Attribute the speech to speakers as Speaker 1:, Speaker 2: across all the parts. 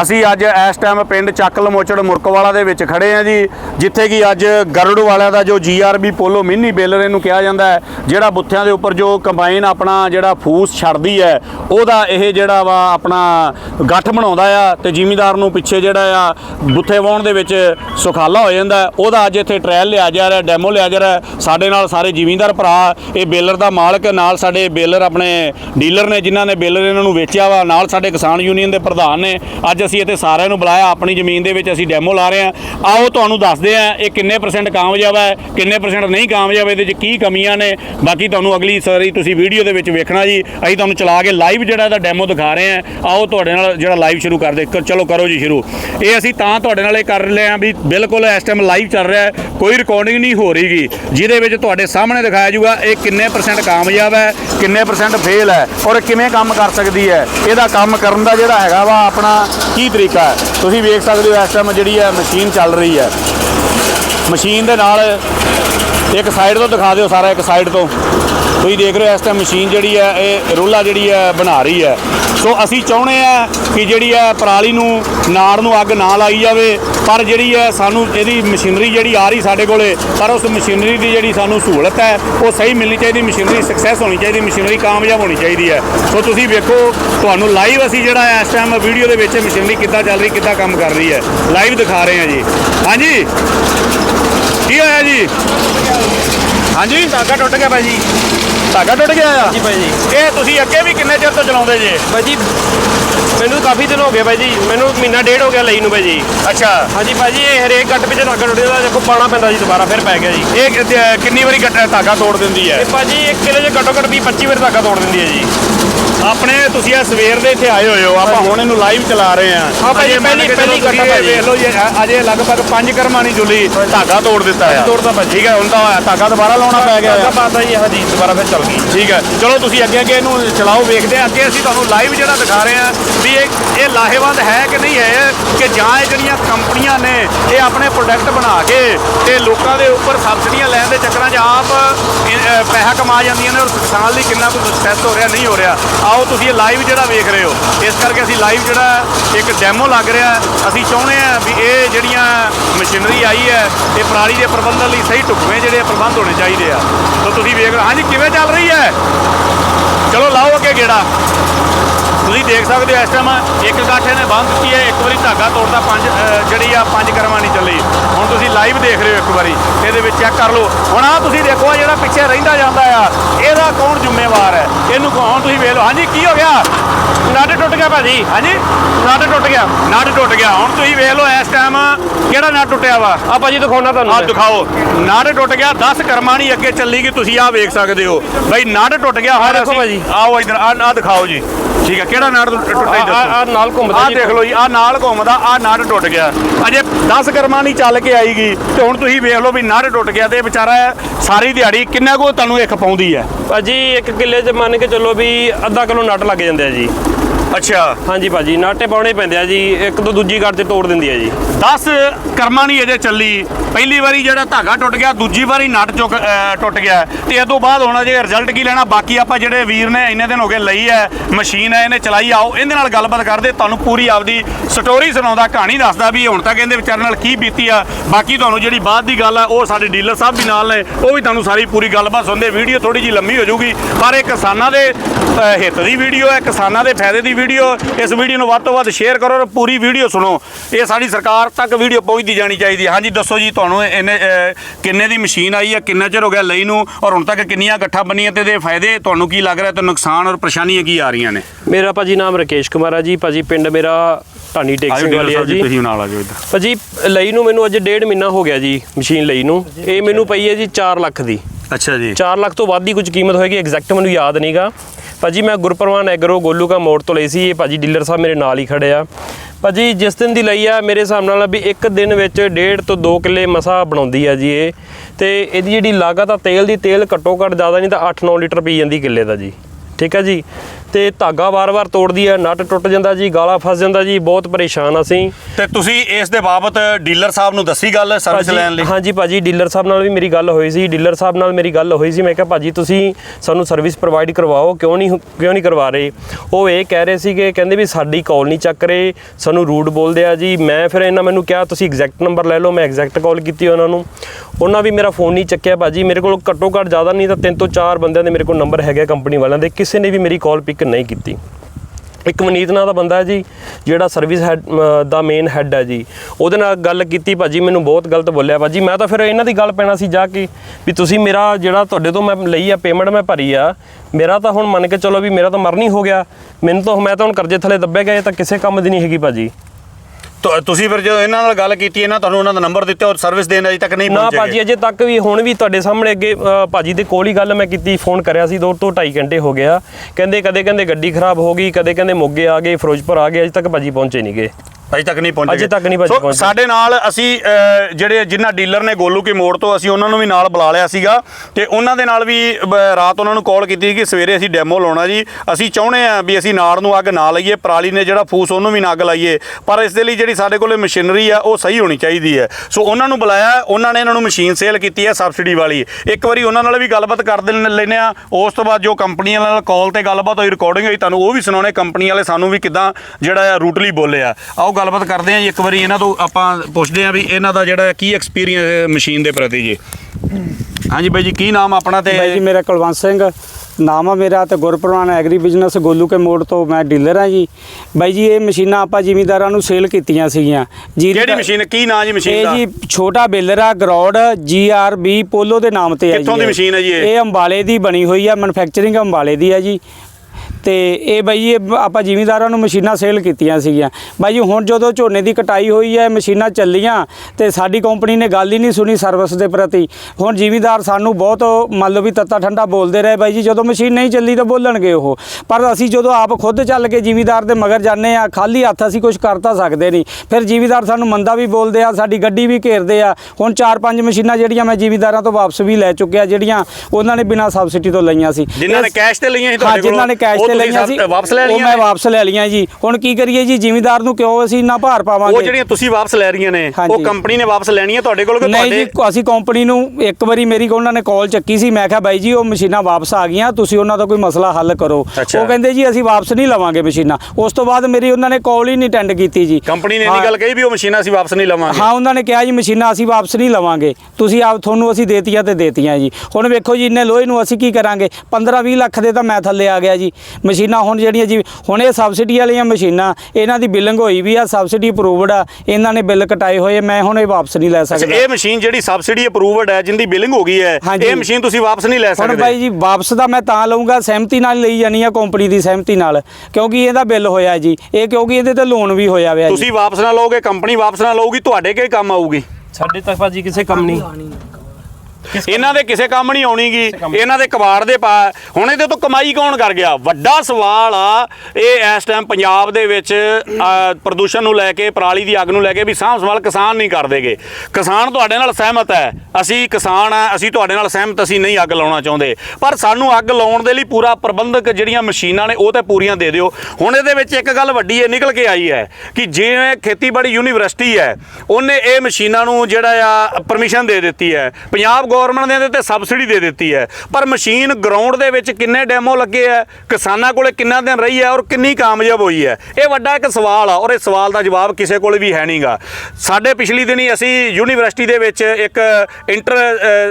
Speaker 1: ਅਸੀਂ ਅੱਜ ਇਸ ਟਾਈਮ ਪਿੰਡ ਚੱਕ ਲਮੋਚੜ ਮੁਰਕਵਾਲਾ ਦੇ ਵਿੱਚ ਖੜੇ ਆ ਜੀ, ਜਿੱਥੇ ਕਿ ਅੱਜ ਗਰੁੜ ਵਾਲਿਆਂ ਦਾ ਜੋ ਜੀਆਰਬੀ ਪੋਲੋ ਮਿੰਨੀ ਬੇਲਰ ਇਹਨੂੰ ਕਿਹਾ ਜਾਂਦਾ ਹੈ, ਜਿਹੜਾ ਬੁੱਥਿਆਂ ਦੇ ਉੱਪਰ ਜੋ ਕੰਬਾਈਨ ਆਪਣਾ ਜਿਹੜਾ ਫੂਸ ਛੱਡਦੀ ਹੈ, ਉਹਦਾ ਇਹ ਜਿਹੜਾ ਵਾ ਆਪਣਾ ਗੱਠ ਬਣਾਉਂਦਾ ਆ ਤੇ ਜ਼ਿਮੀਂਦਾਰ ਨੂੰ ਪਿੱਛੇ ਜਿਹੜਾ ਆ ਬੁੱਥੇ ਵਾਉਣ ਦੇ ਵਿੱਚ ਸੁਖਾਲਾ ਹੋ ਜਾਂਦਾ ਉਹਦਾ ਅੱਜ ਇੱਥੇ ਟ੍ਰਾਇਲ ਲਿਆ ਜਾ ਰਿਹਾ ਡੈਮੋ ਲਿਆ ਜਾ ਰਿਹਾ ਸਾਡੇ ਨਾਲ ਸਾਰੇ ਜ਼ਿਮੀਂਦਾਰ ਭਰਾ, ਇਹ ਬੇਲਰ ਦਾ ਮਾਲਕ, ਨਾਲ ਸਾਡੇ ਬੇਲਰ ਆਪਣੇ ਡੀਲਰ ਨੇ, ਜਿਨ੍ਹਾਂ ਨੇ ਬੇਲਰ ਇਹਨਾਂ ਨੂੰ ਵੇਚਿਆ ਵਾ, ਨਾਲ ਸਾਡੇ ਕਿਸਾਨ ਯੂਨੀਅਨ ਦੇ ਪ੍ਰਧਾਨ ਨੇ, ਅੱਜ ਅਸੀਂ ਇੱਥੇ ਸਾਰਿਆਂ ਨੂੰ ਬੁਲਾਇਆ, ਆਪਣੀ ਜ਼ਮੀਨ ਦੇ ਵਿੱਚ ਅਸੀਂ ਡੈਮੋ ਲਾ ਰਹੇ ਹਾਂ। ਆਓ ਤੁਹਾਨੂੰ ਦੱਸਦੇ ਹਾਂ ਇਹ ਕਿੰਨੇ ਪਰਸੈਂਟ ਕਾਮਯਾਬ ਹੈ, ਕਿੰਨੇ ਪਰਸੈਂਟ ਨਹੀਂ ਕਾਮਯਾਬ, ਇਹਦੇ ਵਿੱਚ ਕੀ ਕਮੀਆਂ ਨੇ। ਬਾਕੀ ਤੁਹਾਨੂੰ ਅਗਲੀ ਸਾਰੀ ਤੁਸੀਂ ਵੀਡੀਓ ਦੇ ਵਿੱਚ ਵੇਖਣਾ ਜੀ। ਅਸੀਂ ਤੁਹਾਨੂੰ ਚਲਾ ਕੇ ਲਾਈਵ ਜਿਹੜਾ ਇਹਦਾ ਡੈਮੋ ਦਿਖਾ ਰਹੇ ਹਾਂ। ਆਓ ਤੁਹਾਡੇ ਨਾਲ ਜਿਹੜਾ ਲਾਈਵ ਸ਼ੁਰੂ ਕਰਦੇ, ਕ- ਚਲੋ ਕਰੋ ਜੀ ਸ਼ੁਰੂ। ਇਹ ਅਸੀਂ ਤਾਂ ਤੁਹਾਡੇ ਨਾਲ ਇਹ ਕਰ ਰਹੇ ਹਾਂ ਵੀ ਬਿਲਕੁਲ ਇਸ ਟਾਈਮ ਲਾਈਵ ਚੱਲ ਰਿਹਾ ਹੈ, ਕੋਈ ਰਿਕਾਰਡਿੰਗ ਨਹੀਂ ਹੋ ਰਹੀਗੀ ਜਿਹਦੇ ਵਿੱਚ ਤੁਹਾਡੇ ਸਾਹਮਣੇ ਦਿਖਾਇਆ ਜਾਊਗਾ ਇਹ ਕਿੰਨੇ ਪਰਸੈਂਟ ਕਾਮਯਾਬ ਹੈ, ਕਿੰਨੇ ਪਰਸੈਂਟ ਫੇਲ ਹੈ ਔਰ ਇਹ ਕਿਵੇਂ ਕੰਮ ਕਰ ਸਕਦੀ ਹੈ। ਇਹਦਾ ਕੰਮ ਕਰਨ ਦਾ ਜਿਹੜਾ ਹੈਗਾ ਵਾ ਆਪਣਾ ਕੀ ਤਰੀਕਾ ਹੈ? ਤੁਸੀਂ ਵੇਖ ਸਕਦੇ ਹੋ ਇਸ ਟਾਈਮ ਜਿਹੜੀ ਹੈ ਮਸ਼ੀਨ ਚੱਲ ਰਹੀ ਹੈ। ਮਸ਼ੀਨ ਦੇ ਨਾਲ ਇੱਕ ਸਾਈਡ ਤੋਂ ਦਿਖਾ ਦਿਓ ਸਾਰਾ, ਇੱਕ ਸਾਈਡ ਤੋਂ। ਤੁਸੀਂ ਦੇਖ ਰਹੇ ਹੋ ਇਸ ਟਾਈਮ ਮਸ਼ੀਨ ਜਿਹੜੀ ਹੈ, ਇਹ ਰੋਲਾ ਜਿਹੜੀ ਹੈ, ਬਣਾ ਰਹੀ ਹੈ। ਸੋ ਅਸੀਂ ਚਾਹੁੰਦੇ ਆ ਕਿ ਜਿਹੜੀ ਹੈ ਪਰਾਲੀ ਨੂੰ, ਨਾੜ ਨੂੰ ਅੱਗ ਨਾ ਲਾਈ ਜਾਵੇ, ਪਰ ਜਿਹੜੀ ਹੈ ਸਾਨੂੰ ਇਹਦੀ ਮਸ਼ੀਨਰੀ ਜਿਹੜੀ ਆ ਰਹੀ ਸਾਡੇ ਕੋਲੇ, ਪਰ ਉਸ ਮਸ਼ੀਨਰੀ ਦੀ ਜਿਹੜੀ ਸਾਨੂੰ ਸਹੂਲਤ ਹੈ, ਉਹ ਸਹੀ ਮਿਲਣੀ ਚਾਹੀਦੀ, ਮਸ਼ੀਨਰੀ ਸਕਸੈਸ ਹੋਣੀ ਚਾਹੀਦੀ, ਮਸ਼ੀਨਰੀ ਕਾਮਯਾਬ ਹੋਣੀ ਚਾਹੀਦੀ ਹੈ। ਸੋ ਤੁਸੀਂ ਵੇਖੋ, ਤੁਹਾਨੂੰ ਲਾਈਵ ਅਸੀਂ ਜਿਹੜਾ ਇਸ ਟਾਈਮ ਵੀਡੀਓ ਦੇ ਵਿੱਚ ਮਸ਼ੀਨਰੀ ਕਿੱਦਾਂ ਚੱਲ ਰਹੀ, ਕਿੱਦਾਂ ਕੰਮ ਕਰ ਰਹੀ ਹੈ। ਲਾਈਵ ਦਿਖਾ ਰਹੇ ਹਾਂ ਜੀ। ਹਾਂਜੀ। ਕੀ ਹੋਇਆ ਜੀ? ਹਾਂਜੀ?
Speaker 2: ਧਾਗਾ ਟੁੱਟ ਗਿਆ ਭਾਈ ਜੀ।
Speaker 1: ਧਾਗਾ ਟੁੱਟ ਗਿਆ ਆ?
Speaker 2: ਜੀ ਭਾਈ ਜੀ।
Speaker 1: ਇਹ ਤੁਸੀਂ ਅੱਗੇ ਵੀ ਕਿੰਨੇ ਚਿਰ ਤੋਂ ਚਲਾਉਂਦੇ ਜੇ?
Speaker 2: ਭਾਈ ਜੀ ਮੈਨੂੰ ਕਾਫੀ ਦਿਨ ਹੋ ਗਏ ਭਾਈ ਜੀ। ਮੈਨੂੰ ਮਹੀਨਾ ਡੇਢ ਹੋ ਗਿਆ ਲਈ ਨੂੰ ਭਾਈ ਜੀ।
Speaker 1: ਅੱਛਾ।
Speaker 2: ਹਾਂਜੀ ਭਾਈ ਜੀ ਇਹ ਹਰੇਕ ਗੱਟ ਵਿੱਚ ਧਾਗਾ ਟੁੱਟ ਜਾਂਦਾ ਦੇਖੋ ਪਾਣਾ ਪੈਂਦਾ ਜੀ ਦੁਬਾਰਾ ਫਿਰ ਪੈ ਗਿਆ ਜੀ।
Speaker 1: ਇਹ ਕਿ- ਕਿੰਨੀ ਵਾਰੀ ਗੱਟ- ਧਾਗਾ ਤੋੜ ਦਿੰਦੀ ਹੈ?
Speaker 2: ਇਹ ਭਾਈ ਜੀ ਇੱਕ ਕਿਲੇ 'ਚ ਘੱਟੋ ਘੱਟ 20 25 ਵਾਰ ਧਾਗਾ ਤੋੜ ਦਿੰਦੀ ਹੈ ਜੀ।
Speaker 1: ਆਪਣੇ ਤੁਸੀਂ ਇਹ ਸਵੇਰ ਦੇ ਇੱਥੇ ਆਏ ਹੋਏ ਹੋ ਆਪਾਂ ਹੁਣ ਇਹਨੂੰ ਲਾਈਵ ਚਲਾ ਰਹੇ ਹਾਂ।
Speaker 2: ਹਾਂ ਭਾਈ,
Speaker 1: ਮੰਨ
Speaker 2: ਪਹਿਲੀ- ਪਹਿਲੀ ਘਟਨਾ
Speaker 1: ਇਹ ਵੇਖ ਲਓ ਜੀ ਅ- ਅਜੇ ਲਗਭਗ ਪੰਜ ਕਰਮਾਂ ਨਹੀਂ ਜੁਲੀ ਧਾਗਾ ਤੋੜ ਦਿੱਤਾ ਆ।
Speaker 2: ਤੋੜਦਾ ਭਾਈ
Speaker 1: ਠੀਕ ਹੈ ਹੁਣ ਤਾਂ ਧਾਗਾ ਦੁਬਾਰਾ ਲਾਉਣਾ ਪੈ ਗਿਆ
Speaker 2: ਧਾਗਾ
Speaker 1: ਆ
Speaker 2: ਪਾਤਾ ਜੀ ਹਾਂਜੀ ਦੁਬਾਰਾ ਫਿਰ ਚੱਲ ਗਈ।
Speaker 1: ਠੀਕ ਹੈ ਚਲੋ ਤੁਸੀਂ ਅੱਗੇ ਅੱਗੇ ਇਹਨੂੰ ਚਲਾਓ ਵੇਖਦੇ ਹਾਂ। ਅੱਗੇ ਅਸੀਂ ਤੁਹਾਨੂੰ ਲਾਈਵ ਜਿਹੜਾ ਦਿਖਾ ਰਹੇ ਹਾਂ ਵੀ ਇਹ ਇਹ ਲਾਹੇਵੰਦ ਹੈ ਕਿ ਨਹੀਂ ਹੈ ਕਿ ਜਾਂ ਇਹ ਜਿਹੜੀਆਂ ਕੰਪਨੀਆਂ ਨੇ ਇਹ ਆਪਣੇ ਪ੍ਰੋਡਕਟ ਬਣਾ ਕੇ ਤੇ ਲੋਕਾਂ ਦੇ ਉੱਪਰ ਸਬਸਿਡੀਆਂ ਲੈਣ ਦੇ ਚੱਕਰਾਂ 'ਚ ਆਪ ਪੈਸਾ ਕਮਾ ਜਾਂਦੀਆਂ ਨੇ ਔਰ ਕਿਸਾਨ ਲਈ ਕਿੰਨਾ ਕੁ ਸਕਸੈਸ ਹੋ ਰਿਹਾ, ਨਹੀਂ ਹੋ ਰਿਹਾ। ਆਓ ਤੁਸੀਂ ਇਹ ਲਾਈਵ ਜਿਹੜਾ ਵੇਖ ਰਹੇ ਹੋ, ਇਸ ਕਰਕੇ ਅਸੀਂ ਲਾਈਵ ਜਿਹੜਾ ਇੱਕ ਡੈਮੋ ਲੱਗ ਰਿਹਾ, ਅਸੀਂ ਚਾਹੁੰਦੇ ਹਾਂ ਵੀ ਇਹ ਜਿਹੜੀਆਂ ਮਸ਼ੀਨਰੀ ਆਈ ਹੈ, ਇਹ ਪਰਾਲੀ ਦੇ ਪ੍ਰਬੰਧਨ ਲਈ ਸਹੀ ਢੁਕਵੇਂ ਜਿਹੜੇ ਪ੍ਰਬੰਧ ਹੋਣੇ ਚਾਹੀਦੇ ਆ। ਤਾਂ ਤੁਸੀਂ ਵੇਖ ਰਹੇ ਹਾਂਜੀ, ਕਿਵੇਂ ਚੱਲ ਰਹੀ ਹੈ? ਚਲੋ ਲਾਓ ਅੱਗੇ ਗੇੜਾ। ਤੁਸੀਂ ਦੇਖ ਸਕਦੇ ਹੋ ਇਸ ਟਾਈਮ ਇੱਕ ਗਾਠੇ ਨੇ ਬੰਦ ਦਿੱਤੀ ਹੈ ਇੱਕ ਵਾਰੀ ਧਾਗਾ ਤੋੜਦਾ ਪੰਜ ਜਿਹੜੀ ਆ ਪੰਜ ਕਰਮਾਂ ਨਹੀਂ ਚੱਲੀ। ਹੁਣ ਤੁਸੀਂ ਲਾਈਵ ਦੇਖ ਰਹੇ ਹੋ ਇੱਕ ਵਾਰੀ ਇਹਦੇ ਵਿੱਚ ਚੈੱਕ ਕਰ ਲਓ। ਹੁਣ ਆ ਤੁਸੀਂ ਦੇਖੋ ਆ ਜਿਹੜਾ ਪਿੱਛੇ ਰਹਿੰਦਾ ਜਾਂਦਾ ਆ ਇਹਦਾ ਕੌਣ ਜ਼ਿੰਮੇਵਾਰ ਹੈ? ਇਹਨੂੰ ਕੌਣ ਤੁਸੀਂ ਵੇਖ ਲਓ। ਹਾਂਜੀ ਕੀ ਹੋ ਗਿਆ?
Speaker 2: ਨਟ ਟੁੱਟ ਗਿਆ ਭਾਜੀ।
Speaker 1: ਹਾਂਜੀ
Speaker 2: ਨਟ ਟੁੱਟ ਗਿਆ।
Speaker 1: ਨਟ ਟੁੱਟ ਗਿਆ। ਹੁਣ ਤੁਸੀਂ ਵੇਖ ਲਓ ਇਸ ਟਾਈਮ ਕਿਹੜਾ ਨਟ ਟੁੱਟਿਆ ਵਾ?
Speaker 2: ਆ ਭਾਜੀ ਦਿਖਾਉਣਾ ਤੁਹਾਨੂੰ
Speaker 1: ਆ। ਦਿਖਾਓ। ਨਟ ਟੁੱਟ ਗਿਆ 10 ਕਰਮਾਂ ਨਹੀਂ ਅੱਗੇ ਚੱਲੀ ਗਈ ਤੁਸੀਂ ਆ ਵੇਖ ਸਕਦੇ ਹੋ। ਬਈ ਨਟ ਟੁੱਟ ਗਿਆ ਹੁਣ
Speaker 2: ਦੇਖੋ ਭਾਜੀ।
Speaker 1: ਆਓ ਇਧਰ ਆ ਦਿਖਾਓ ਜੀ। ਠੀਕ ਹੈ ਕਿਹੜਾ ਨਟ ਟੁੱਟਿਆ
Speaker 2: ਆ
Speaker 1: ਜੀ
Speaker 2: ਆ- ਆ ਨਾਲ ਘੁੰਮਦਾ
Speaker 1: ਆ ਦੇਖ ਲਓ ਜੀ ਆ ਨਾਲ ਘੁੰਮਦਾ ਆ ਨਟ ਟੁੱਟ ਗਿਆ। ਅਜੇ 10 ਕਰਮਾਂ ਨਹੀਂ ਚੱਲ ਕੇ ਆਈਗੀ ਤੇ ਹੁਣ ਤੁਸੀਂ ਵੇਖ ਲਓ ਵੀ ਨਟ ਟੁੱਟ ਗਿਆ ਤੇ ਵਿਚਾਰਾ ਸਾਰੀ ਦਿਹਾੜੀ ਕਿੰਨਾ ਕੋ ਤੁਹਾਨੂੰ ਇੱਕ ਪਾਉਂਦੀ ਹੈ?
Speaker 2: ਭਾਜੀ ਇੱਕ ਕਿੱਲੇ 'ਚ ਮੰਨ ਕੇ ਚੱਲੋ ਵੀ ਅੱਧਾ ਕਿਲੋ ਨਟ ਲੱਗ ਜਾਂਦੇ ਆ ਜੀ।
Speaker 1: ਅੱਛਾ।
Speaker 2: ਹਾਂਜੀ ਭਾਜੀ ਨਾਟੇ ਪਾਉਣੇ ਪੈਂਦੇ ਆ ਜੀ ਇੱਕ ਤੋਂ ਦੂਜੀ ਗੱਟ 'ਚ ਤੋੜ ਦਿੰਦੀ ਆ ਜੀ।
Speaker 1: 10 ਕਰਮਾਂ ਨਹੀਂ ਅਜੇ ਚੱਲੀ। ਪਹਿਲੀ ਵਾਰੀ ਜਿਹੜਾ ਧਾਗਾ ਟੁੱਟ ਗਿਆ ਦੂਜੀ ਵਾਰੀ ਨਟ ਚੁੱਕ ਟੁੱਟ ਗਿਆ। ਤੇ ਇਹ ਤੋਂ ਬਾਅਦ ਹੋਣਾ ਜੇ ਰਿਜ਼ਲਟ ਕੀ ਲੈਣਾ? ਬਾਕੀ ਆਪਾਂ ਜਿਹੜੇ ਵੀਰ ਨੇ ਇੰਨੇ ਦਿਨ ਹੋ ਗਏ ਲਈ ਹੈ ਮਸ਼ੀਨ ਹੈ ਇਹਨੇ ਚਲਾਈ ਆਓ ਇਹਦੇ ਨਾਲ ਗੱਲਬਾਤ ਕਰਦੇ ਤੁਹਾਨੂੰ ਪੂਰੀ ਆਪਦੀ ਸਟੋਰੀ ਸੁਣਾਉਂਦਾ ਕਹਾਣੀ ਦੱਸਦਾ ਵੀ ਹੁਣ ਤੱਕ ਇਹਦੇ ਵਿਚਾਰ ਨਾਲ ਕੀ ਬੀਤੀ ਆ। ਬਾਕੀ ਤੁਹਾਨੂੰ ਜਿਹੜੀ ਬਾਅਦ ਦੀ ਗੱਲ ਆ ਉਹ ਸਾਡੇ ਡੀਲਰ ਸਾਹਿਬ ਵੀ ਨਾਲ ਨੇ ਉਹ ਵੀ ਤੁਹਾਨੂੰ ਸਾਰੀ ਪੂਰੀ ਗੱਲਬਾਤ ਸੁਣਦੇ। ਵੀਡੀਓ ਥੋੜੀ ਜੀ ਲੰਮੀ ਹੋ ਜਾਊਗੀ ਪਰ ਇਹ ਕਿਸਾਨਾਂ ਦੇ ਹਿੱਤ ਦੀ ਵੀਡੀਓ ਹੈ ਕਿਸਾਨਾਂ ਦੇ ਫਾਇਦੇ ਦੀ ਵੀਡੀਓ ਇਸ ਵੀਡੀਓ ਨੂੰ ਵੱਧ ਤੋਂ ਵੱਧ ਸ਼ੇਅਰ ਕਰੋ ਔਰ ਪੂਰੀ ਵੀਡੀਓ ਸੁਣੋ। ਇਹ ਸਾਡੀ ਸਰਕਾਰ ਤੱਕ ਵੀਡੀਓ ਪਹੁੰਚਦੀ ਜਾਣੀ ਚਾਹੀਦੀ ਹੈ। ਹਾਂਜੀ ਦੱਸੋ ਜੀ ਤੁਹਾਨੂੰ ਇਹਨੇ ਕਿੰਨੇ ਦੀ ਮਸ਼ੀਨ ਆਈ ਹੈ ਕਿੰਨਾ ਚਿਰ ਹੋ ਗਿਆ ਲਈ ਨੂੰ ਔਰ ਹੁਣ ਤੱਕ ਕਿੰਨੀਆਂ ਗੱਠਾਂ ਬਣੀਆਂ ਤੇ ਇਹਦੇ ਫਾਇਦੇ ਤੁਹਾਨੂੰ ਕੀ ਲੱਗ ਰਿਹਾ ਤੇ ਨੁਕਸਾਨ ਔਰ ਪਰੇਸ਼ਾਨੀਆਂ ਕੀ ਆ ਰਹੀਆਂ ਨੇ?
Speaker 2: ਮੇਰਾ ਭਾਜੀ ਨਾਮ ਰਕੇਸ਼ ਕੁਮਾਰ ਆ ਜੀ। ਭਾਜੀ ਪਿੰਡ ਮੇਰਾ ਢਾਣੀ ਟੇਕ ਸਿੰਘ ਵਾਲੀ ਆ ਜੀ
Speaker 1: ਤੁਸੀਂ ਨਾਲ ਆ ਜਾਓ ਇੱਧਰ।
Speaker 2: ਭਾਜੀ ਲਈ ਨੂੰ ਮੈਨੂੰ ਅੱਜ ਡੇਢ ਮਹੀਨਾ ਹੋ ਗਿਆ ਜੀ ਮਸ਼ੀਨ ਲਈ ਨੂੰ। ਇਹ ਮੈਨੂੰ ਪਈ ਹੈ ਜੀ 4 ਲੱਖ ਦੀ।
Speaker 1: ਅੱਛਾ ਜੀ।
Speaker 2: 4 ਲੱਖ ਤੋਂ ਵੱਧ ਦੀ ਕੁਝ ਕੀਮਤ ਹੋਏਗੀ ਐਗਜ਼ੈਕਟ ਮੈਨੂੰ ਯਾਦ ਨਹੀਂਗਾ ਭਾਜੀ, ਮੈਂ ਗੁਰਪਰਵਾਨ ਐਗਰੋ ਗੋਲੂ ਕਾ ਮੋੜ ਤੋਂ ਲਈ ਸੀ। ਇਹ ਭਾਜੀ ਡੀਲਰ ਸਾਹਿਬ ਮੇਰੇ ਨਾਲ ਹੀ ਖੜੇ ਆ। ਭਾਜੀ, ਜਿਸ ਦਿਨ ਦੀ ਲਈ ਆ, ਮੇਰੇ ਹਿਸਾਬ ਨਾਲ ਵੀ ਇੱਕ ਦਿਨ ਵਿੱਚ ਡੇਢ ਤੋਂ 2 ਕਿੱਲੇ ਮਸਾ ਬਣਾਉਂਦੀ ਆ ਜੀ ਇਹ। ਤੇ ਇਹਦੀ ਜਿਹੜੀ ਲਾਗਤ ਆ, ਤੇਲ ਦੀ ਤੇਲ ਘੱਟੋ ਘੱਟ ਜ਼ਿਆਦਾ ਨਹੀਂ ਤਾਂ 8-9 ਲੀਟਰ ਪੀ ਜਾਂਦੀ ਕਿੱਲੇ ਦਾ ਜੀ। ਠੀਕ ਆ ਜੀ? ਤੇ ਧਾਗਾ ਵਾਰ-ਵਾਰ ਤੋੜਦੀ ਹੈ ਨਟ ਟੁੱਟ ਜਾਂਦਾ ਜੀ ਗਾਲਾ ਫਸ ਜਾਂਦਾ ਜੀ ਬਹੁਤ ਪਰੇਸ਼ਾਨ ਅਸੀਂ।
Speaker 1: ਤੇ ਤੁਸੀਂ ਇਸ ਦੇ ਬਾਬਤ ਡੀਲਰ ਸਾਹਿਬ ਨੂੰ ਦੱਸੀ ਗੱਲ ਸਰਵਿਸ ਲੈਣ ਲਈ?
Speaker 2: ਹਾਂਜੀ ਭਾਜੀ ਡੀਲਰ ਸਾਹਿਬ ਨਾਲ ਵੀ ਮੇਰੀ ਗੱਲ ਹੋਈ ਸੀ। ਡੀਲਰ ਸਾਹਿਬ ਨਾਲ ਮੇਰੀ ਗੱਲ ਹੋਈ ਸੀ। ਮੈਂ ਕਿਹਾ ਭਾਜੀ ਤੁਸੀਂ ਸਾਨੂੰ ਸਰਵਿਸ ਪ੍ਰੋਵਾਈਡ ਕਰਵਾਓ ਕਿਉਂ ਨਹੀਂ ਕਿਉਂ ਨਹੀਂ ਕਰਵਾ ਰਹੇ? ਉਹ ਇਹ ਕਹਿ ਰਹੇ ਸੀਗੇ ਕਹਿੰਦੇ ਵੀ ਸਾਡੀ ਕਾਲ ਨਹੀਂ ਚੱਕ ਰਹੇ ਸਾਨੂੰ ਰੂਡ ਬੋਲਦੇ ਆ ਜੀ। ਮੈਂ ਫਿਰ ਇਹਨਾਂ ਮੈਨੂੰ ਕਿਹਾ ਤੁਸੀਂ ਐਗਜ਼ੈਕਟ ਨੰਬਰ ਲੈ ਲਓ ਮੈਂ ਐਗਜ਼ੈਕਟ ਕਾਲ ਕੀਤੀ ਉਹਨਾਂ ਨੂੰ। ਉਹਨਾਂ ਵੀ ਮੇਰਾ ਫੋਨ ਨਹੀਂ ਚੱਕਿਆ ਭਾਜੀ। ਮੇਰੇ ਕੋਲ ਘੱਟੋ ਘੱਟ ਜ਼ਿਆਦਾ ਨਹੀਂ ਤਾਂ ਤਿੰਨ ਤੋਂ ਚਾਰ ਬੰਦਿਆਂ ਦੇ ਮੇਰੇ ਕੋਲ ਨੰਬਰ ਹੈਗੇ ਕੰਪਨੀ ਵਾਲਿਆਂ ਦੇ। ਕਿਸੇ ਨੇ ਵੀ ਮੇਰੀ ਕਾਲ ਪਿਕ ਨਹੀਂ ਕੀਤੀ। ਇੱਕ ਮਨੀਤ ਨਾਂ ਦਾ ਬੰਦਾ ਹੈ ਜੀ, ਜਿਹੜਾ ਸਰਵਿਸ ਹੈਡ ਦਾ ਮੇਨ ਹੈੱਡ ਹੈ ਜੀ। ਉਹਦੇ ਨਾਲ ਗੱਲ ਕੀਤੀ, ਭਾਜੀ ਮੈਨੂੰ ਬਹੁਤ ਗਲਤ ਬੋਲਿਆ। ਭਾਜੀ ਮੈਂ ਤਾਂ ਫਿਰ ਇਹਨਾਂ ਦੀ ਗੱਲ ਪੈਣਾ ਸੀ ਜਾ ਕੇ, ਵੀ ਤੁਸੀਂ ਮੇਰਾ ਜਿਹੜਾ ਤੁਹਾਡੇ ਤੋਂ ਮੈਂ ਲਈ ਆ ਪੇਮੈਂਟ ਮੈਂ ਭਰੀ ਆ, ਮੇਰਾ ਤਾਂ ਹੁਣ ਮੰਨ ਕੇ ਚਲੋ ਵੀ ਮੇਰਾ ਤਾਂ ਮਰਨੀ ਹੋ ਗਿਆ। ਮੈਨੂੰ ਤਾਂ ਮੈਂ ਤਾਂ ਹੁਣ ਕਰਜ਼ੇ ਥੱਲੇ ਦੱਬੇ ਗਏ ਤਾਂ ਕਿਸੇ ਕੰਮ ਦੀ ਨਹੀਂ ਹੈਗੀ ਭਾਜੀ।
Speaker 1: ਤੁ- ਤੁਸੀਂ ਫਿਰ ਜਦੋਂ ਇਹਨਾਂ ਨਾਲ ਗੱਲ ਕੀਤੀ ਇਹਨਾਂ ਤੁਹਾਨੂੰ ਉਹਨਾਂ ਦਾ ਨੰਬਰ ਦਿੱਤੇ ਔਰ ਸਰਵਿਸ ਦੇਣ ਅਜੇ ਤੱਕ ਨਹੀਂ
Speaker 2: ਨਾ
Speaker 1: ਪਹੁੰਚੇ
Speaker 2: ਭਾਜੀ ਅਜੇ ਤੱਕ ਵੀ ਹੁਣ ਵੀ ਤੁਹਾਡੇ ਸਾਹਮਣੇ ਅੱਗੇ ਅ, ਭਾਜੀ ਦੇ ਕੋਲ ਹੀ ਗੱਲ ਮੈਂ ਕੀਤੀ ਫੋਨ ਕਰਿਆ ਸੀ ਦੋ ਤੋਂ 2.5 ਘੰਟੇ ਹੋ ਗਿਆ ਕਹਿੰਦੇ ਕਦੇ ਕਹਿੰਦੇ ਗੱਡੀ ਖਰਾਬ ਹੋ ਗਈ ਕਦੇ ਕਹਿੰਦੇ ਮੋਗੇ ਆ ਗਏ ਫਿਰੋਜ਼ਪੁਰ ਆ ਗਏ ਅਜੇ ਤੱਕ ਭਾਜੀ ਪਹੁੰਚੇ ਨਹੀਂ ਗਏ।
Speaker 1: ਅਜੇ ਤੱਕ ਨਹੀਂ ਪਹੁੰਚੇ
Speaker 2: ਅਜੇ ਤੱਕ ਨਹੀਂ ਭਾਜੀ
Speaker 1: ਸੋ
Speaker 2: ਪਹੁੰਚੇ।
Speaker 1: ਸਾਡੇ ਨਾਲ ਅਸੀਂ ਜਿਹੜੇ ਜਿਨ੍ਹਾਂ ਡੀਲਰ ਨੇ ਗੋਲੂ ਕੀ ਮੋੜ ਤੋਂ ਅਸੀਂ ਉਹਨਾਂ ਨੂੰ ਵੀ ਨਾਲ ਬੁਲਾ ਲਿਆ ਸੀਗਾ। ਤੇ ਉਹਨਾਂ ਦੇ ਨਾਲ ਵੀ ਰਾਤ ਉਹਨਾਂ ਨੂੰ ਕਾਲ ਕੀਤੀ ਕਿ ਸਵੇਰੇ ਅਸੀਂ ਡੈਮੋ ਲਾਉਣਾ ਜੀ। ਅਸੀਂ ਚਾਹੁੰਦੇ ਆ ਵੀ ਅਸੀਂ ਨਾੜ ਨੂੰ ਅੱਗ ਨਾ ਲਾਈਏ ਪਰਾਲੀ ਨੇ ਜਿਹੜਾ ਫੂਸ ਉਹਨੂੰ ਵੀ ਨਾ ਅੱਗ ਲਾਈਏ। ਪਰ ਇਸ ਦੇ ਲਈ ਜਿਹੜੀ ਸਾਡੇ ਕੋਲੇ ਮਸ਼ੀਨਰੀ ਆ ਉਹ ਸਹੀ ਹੋਣੀ ਚਾਹੀਦੀ ਹੈ। ਸੋ ਉਹਨਾਂ ਨੂੰ ਬੁਲਾਇਆ ਉਹਨਾਂ ਨੇ ਇਹਨਾਂ ਨੂੰ ਮਸ਼ੀਨ ਸੇਲ ਕੀਤੀ ਹੈ ਸਬਸਿਡੀ ਵਾਲੀ। ਇੱਕ ਵਾਰੀ ਉਹਨਾਂ ਨਾਲ ਵੀ ਗੱਲਬਾਤ ਕਰ ਲੈਨੇ ਆ ਉਸ ਤੋਂ ਬਾਅਦ ਜੋ ਕੰਪਨੀਆਂ ਨਾਲ ਕਾਲ ਤੇ ਗੱਲਬਾਤ ਹੋਈ ਰਿਕਾਰਡਿੰਗ ਹੋਈ ਤੁਹਾਨੂੰ ਉਹ ਵੀ ਸੁਣਾਉਣੇ ਕੰਪਨੀ ਵਾਲੇ ਸਾਨੂੰ ਵੀ ਕਿਦਾਂ ਜਿਹੜਾ ਆ ਰੂਟਲੀ ਬੋਲੇ ਆ। ਆਓ ਗੱਲਬਾਤ ਕਰਦੇ ਆ ਜੀ ਇੱਕ ਵਾਰੀ ਇਹਨਾਂ ਤੋਂ ਆਪਾਂ ਪੁੱਛਦੇ ਆ ਵੀ ਇਹਨਾਂ ਦਾ ਜਿਹੜਾ ਕੀ ਐਕਸਪੀਰੀਅੰਸ ਮਸ਼ੀਨ ਦੇ ਪ੍ਰਤੀ ਜੀ। ਹਾਂਜੀ ਬਾਈ ਜੀ ਕੀ ਨਾਮ ਆਪਣਾ ਤੇ
Speaker 3: ਬਾਈ ਜੀ ਮੇਰਾ ਕੁਲਵੰਤ ਸਿੰਘ। ਨਾਮ ਆ ਮੇਰਾ ਤੇ ਗੁਰਪ੍ਰਵਾਨ ਐਗਰੀ ਬਿਜ਼ਨਸ ਗੋਲੂ ਕੇ ਮੋੜ ਤੋਂ ਮੈਂ ਡੀਲਰ ਆ ਜੀ। ਬਾਈ ਜੀ ਇਹ ਮਸ਼ੀਨਾਂ ਆਪਾਂ ਜ਼ਿਮੀਂਦਾਰਾਂ ਨੂੰ ਸੇਲ ਕੀਤੀਆਂ ਸੀਗੀਆਂ। ਦਾ-
Speaker 1: ਮਸ਼ੀਨ ਕੀ ਨਾਂ ਜੀ ਮਸ਼ੀਨ
Speaker 3: ਇਹ
Speaker 1: ਦਾ?
Speaker 3: ਜੀ ਛੋਟਾ ਬੇਲਰ ਆ ਗਰੌਡ ਜੀਆਰਬੀ ਪੋਲੋ ਦੇ ਨਾਮ ਤੇ ਆ ਜੀ
Speaker 1: ਕਿੱਥੋਂ ਦੀ ਮਸ਼ੀਨ ਹੈ ਜੀ ਇਹ?
Speaker 3: ਇਹ ਅੰਬਾਲੇ ਦੀ ਬਣੀ ਹੋਈ ਆ ਮੈਨੂਫੈਕਚਰਿੰਗ ਅੰਬਾਲੇ ਦੀ ਆ ਜੀ। ਤੇ ਇਹ ਬਾਈ ਇਹ ਆਪਾਂ ਜ਼ਿਮੀਂਦਾਰਾਂ ਨੂੰ ਮਸ਼ੀਨਾਂ ਸੇਲ ਕੀਤੀਆਂ ਸੀਗੀਆਂ। ਬਾਈ ਜੀ ਹੁਣ ਜਦੋਂ ਝੋਨੇ ਦੀ ਕਟਾਈ ਹੋਈ ਹੈ ਮਸ਼ੀਨਾਂ ਚੱਲੀਆਂ ਤੇ ਸਾਡੀ ਕੰਪਨੀ ਨੇ ਗੱਲ ਹੀ ਨਹੀਂ ਸੁਣੀ ਸਰਵਿਸ ਦੇ ਪ੍ਰਤੀ। ਹੁਣ ਜ਼ਿਮੀਂਦਾਰ ਸਾਨੂੰ ਬਹੁਤ ਮੰਨ ਲਓ ਵੀ ਤੱਤਾ ਠੰਡਾ ਬੋਲਦੇ ਰਹੇ ਬਾਈ ਜੀ ਜਦੋਂ ਮਸ਼ੀਨ ਨਹੀਂ ਚੱਲੀ ਤਾਂ ਬੋਲਣਗੇ ਉਹ। ਪਰ ਅਸੀਂ ਜਦੋਂ ਆਪ ਖੁਦ ਚੱਲ ਕੇ ਜ਼ਿਮੀਂਦਾਰ ਦੇ ਮਗਰ ਜਾਂਦੇ ਆ ਖਾਲੀ ਹੱਥ ਅਸੀਂ ਕੁਝ ਕਰ ਤਾਂ ਸਕਦੇ ਨਹੀਂ। ਫਿਰ ਜ਼ਿਮੀਂਦਾਰ ਸਾਨੂੰ ਮੰਦਾ ਵੀ ਬੋਲਦੇ ਆ ਸਾਡੀ ਗੱਡੀ ਵੀ ਘੇਰਦੇ ਆ। ਹੁਣ ਚਾਰ ਪੰਜ ਮਸ਼ੀਨਾਂ ਜਿਹੜੀਆਂ ਮੈਂ ਜ਼ਿਮੀਂਦਾਰਾਂ ਤੋਂ ਵਾਪਸ ਵੀ ਲੈ ਚੁੱਕਿਆ ਜਿਹੜੀਆਂ ਉਹਨਾਂ ਨੇ ਬਿਨਾਂ ਸਬਸਿਡੀ ਤੋਂ ਲਈਆਂ ਸੀ।
Speaker 1: ਜਿਨ੍ਹਾਂ ਨੇ ਕੈਸ਼ ਤੇ ਲਈਆਂ ਸੀ ਤੁਹਾਡੇ ਕੋਲੋਂ
Speaker 3: ਜਿਨ੍ਹਾਂ ਨੇ ਕੈਸ਼ ਤੇ ਲਈਆਂ ਸੀ।
Speaker 1: ਵਾਪਸ ਲੈ
Speaker 3: ਉਹ
Speaker 1: ਲਈਆਂ
Speaker 3: ਮੈਂ
Speaker 1: ਨੇ?
Speaker 3: ਵਾਪਸ ਲੈ ਲਈਆਂ ਜੀ। ਹੁਣ ਕੀ ਕਰੀਏ ਜੀ? ਜ਼ਿਮੀਂਦਾਰ ਨੂੰ ਕਿਉਂ ਅਸੀਂ ਇੰਨਾ ਭਾਰ ਪਾਵਾਂਗੇ?
Speaker 1: ਉਹ ਜਿਹੜੀਆਂ ਤੁਸੀਂ ਵਾਪਸ ਲੈ ਰਹੀਆਂ ਨੇ ਉਹ। ਕੰਪਨੀ ਨੇ ਵਾਪਸ ਲੈਣੀਆਂ ਤੁਹਾਡੇ ਕੋਲ ਕਿ
Speaker 3: ਨਹੀਂ
Speaker 1: ਤੁਹਾਡੇ?
Speaker 3: ਜੀ ਅਸੀਂ ਕੰਪਨੀ ਨੂੰ ਇੱਕ ਵਾਰੀ ਮੇਰੀ ਕੋਲ ਉਹਨਾਂ ਨੇ ਕਾਲ ਚੱਕੀ ਸੀ। ਮੈਂ ਕਿਹਾ ਬਾਈ ਜੀ ਉਹ ਮਸ਼ੀਨਾਂ ਵਾਪਸ ਆ ਗਈਆਂ। ਤੁਸੀਂ ਉਹਨਾਂ ਦਾ ਕੋਈ ਮਸਲਾ ਹੱਲ ਕਰੋ। ਉਹ ਕਹਿੰਦੇ ਜੀ ਅਸੀਂ ਵਾਪਸ ਨਹੀਂ ਲਵਾਂਗੇ ਮਸ਼ੀਨਾਂ। ਉਸ ਤੋਂ ਬਾਅਦ ਮੇਰੀ ਉਹਨਾਂ ਨੇ ਕਾਲ ਹੀ ਨਹੀਂ ਅਟੈਂਡ ਕੀਤੀ ਜੀ।
Speaker 1: ਕੰਪਨੀ ਨੇ। ਇਹ ਗੱਲ ਕਹੀ ਵੀ ਉਹ ਮਸ਼ੀਨਾਂ ਅਸੀਂ ਵਾਪਸ ਨਹੀਂ ਲਵਾਂਗੇ।
Speaker 3: ਹਾਂ ਉਹਨਾਂ ਨੇ ਕਿਹਾ ਜੀ ਮਸ਼ੀਨਾਂ ਅਸੀਂ ਵਾਪਸ ਨਹੀਂ ਲਵਾਂਗੇ। ਤੁਸੀਂ ਆਪ ਤੁਹਾਨੂੰ ਅਸੀਂ ਦੇਤੀਆਂ ਤੇ ਦੇਤੀਆਂ ਜੀ। ਹੁਣ ਵੇਖੋ ਜੀ ਇੰਨੇ ਲੋਹੇ ਨੂੰ ਅਸੀਂ ਕੀ ਕਰਾਂਗੇ? 15-20 ਲੱਖ ਦੇ ਤਾਂ ਮੈਂ ਥੱਲੇ ਆ ਗਿਆ ਜੀ। ਮਸ਼ੀਨਾਂ ਹੁਣ ਜਿਹੜੀਆਂ ਜੀ ਹੁਣ ਇਹ ਸਬਸਿਡੀ ਵਾਲੀਆਂ ਮਸ਼ੀਨਾਂ ਇਹਨਾਂ ਦੀ ਬਿਲਿੰਗ ਹੋਈ ਵੀ ਆ ਸਬਸਿਡੀ ਅਪਰੂਵਡ ਆ ਇਹਨਾਂ ਨੇ ਬਿੱਲ ਕਟਾਏ ਹੋਏ ਮੈਂ ਹੁਣ ਇਹ ਵਾਪਸ ਨਹੀਂ ਲੈ ਸਕਦਾ।
Speaker 1: ਇਹ ਮਸ਼ੀਨ ਜਿਹੜੀ ਸਬਸਿਡੀ ਅਪਰੂਵਡ ਹੈ ਜਿੰਦੀ ਬਿਲਿੰਗ ਹੋ ਗਈ ਹੈ। ਇਹ ਮਸ਼ੀਨ ਤੁਸੀਂ ਵਾਪਸ ਨਹੀਂ ਲੈ
Speaker 3: ਹੁਣ
Speaker 1: ਸਕਦੇ।
Speaker 3: ਬਾਈ ਜੀ ਵਾਪਸ ਦਾ ਮੈਂ ਤਾਂ ਲਊਂਗਾ ਸਹਿਮਤੀ ਨਾਲ ਲਈ ਜਾਣੀ ਆ ਕੰਪਨੀ ਦੀ ਸਹਿਮਤੀ ਨਾਲ ਕਿਉਂਕਿ ਇਹਦਾ ਬਿੱਲ ਹੋਇਆ ਜੀ। ਇਹ ਕਿਉਂਕਿ ਇਹਦੇ ਤੇ ਲੋਨ ਵੀ ਹੋਇਆ ਹੋਇਆ ਜੀ।
Speaker 1: ਤੁਸੀਂ ਵਾਪਸ ਨਾ ਲਓਗੇ ਕੰਪਨੀ ਵਾਪਸ ਨਾ ਲਊਗੀ ਤੁਹਾਡੇ ਕਿਹੜੇ ਕੰਮ ਆਊਗੀ?
Speaker 2: ਸਾਡੇ ਤੱਕ ਭਾਜੀ ਕਿਸੇ ਕੰਮ ਨਹੀਂ।
Speaker 1: ਇਹਨਾਂ ਦੇ ਕਿਸੇ ਕੰਮ ਨਹੀਂ ਆਉਣੀਗੀ। ਇਹਨਾਂ ਦੇ ਕਬਾੜ ਦੇ ਪਾ ਹੁਣ ਇਹਦੇ ਤੋਂ ਕਮਾਈ ਕੌਣ ਕਰ ਗਿਆ? ਵੱਡਾ ਸਵਾਲ ਆ ਇਹ ਇਸ ਟਾਈਮ ਪੰਜਾਬ ਦੇ ਵਿੱਚ ਪ੍ਰਦੂਸ਼ਣ ਨੂੰ ਲੈ ਕੇ ਪਰਾਲੀ ਦੀ ਅੱਗ ਨੂੰ ਲੈ ਕੇ ਵੀ ਸਾਂਭ ਸੰਭਾਲ ਕਿਸਾਨ ਨਹੀਂ ਕਰਦੇਗੇ ਕਿਸਾਨ ਤੁਹਾਡੇ ਨਾਲ ਸਹਿਮਤ ਹੈ। ਅਸੀਂ ਕਿਸਾਨ ਆ ਅਸੀਂ ਤੁਹਾਡੇ ਨਾਲ ਸਹਿਮਤ ਅਸੀਂ ਨਹੀਂ ਅੱਗ ਲਾਉਣਾ ਚਾਹੁੰਦੇ। ਪਰ ਸਾਨੂੰ ਅੱਗ ਲਾਉਣ ਦੇ ਲਈ ਪੂਰਾ ਪ੍ਰਬੰਧਕ ਜਿਹੜੀਆਂ ਮਸ਼ੀਨਾਂ ਨੇ ਉਹ ਤੇ ਪੂਰੀਆਂ ਦੇ ਦਿਓ। ਹੁਣ ਇਹਦੇ ਵਿੱਚ ਇੱਕ ਗੱਲ ਵੱਡੀ ਇਹ ਨਿਕਲ ਕੇ ਆਈ ਹੈ ਕਿ ਜਿਵੇਂ ਖੇਤੀਬਾੜੀ ਯੂਨੀਵਰਸਿਟੀ ਹੈ ਉਹਨੇ ਇਹ ਮਸ਼ੀਨਾਂ ਨੂੰ ਜਿਹੜਾ ਆ ਪਰਮਿਸ਼ਨ ਦੇ ਦਿੱਤੀ ਹੈ। ਪੰਜਾਬ ਗਵਰਨਮੈਂਟ ਨੇ ਇਹਦੇ ਤੇ ਸਬਸਿਡੀ ਦੇ ਦਿੱਤੀ ਹੈ। ਪਰ ਮਸ਼ੀਨ ਗਰਾਊਂਡ ਦੇ ਵਿੱਚ ਕਿੰਨੇ ਡੈਮੋ ਲੱਗੇ ਆ ਕਿਸਾਨਾਂ ਕੋਲੇ ਕਿੰਨਾ ਦਿਨ ਰਹੀ ਹੈ ਔਰ ਕਿੰਨੀ ਕਾਮਯਾਬ ਹੋਈ ਹੈ? ਇਹ ਵੱਡਾ ਇੱਕ ਸਵਾਲ ਆ ਔਰ ਇਸ ਸਵਾਲ ਦਾ ਜਵਾਬ ਕਿਸੇ ਕੋਲ ਵੀ ਹੈ ਨਹੀਂਗਾ। ਸਾਡੇ ਪਿਛਲੀ ਦਿਨੀ ਅਸੀਂ ਯੂਨੀਵਰਸਿਟੀ ਦੇ ਵਿੱਚ ਇੱਕ ਇੰਟਰ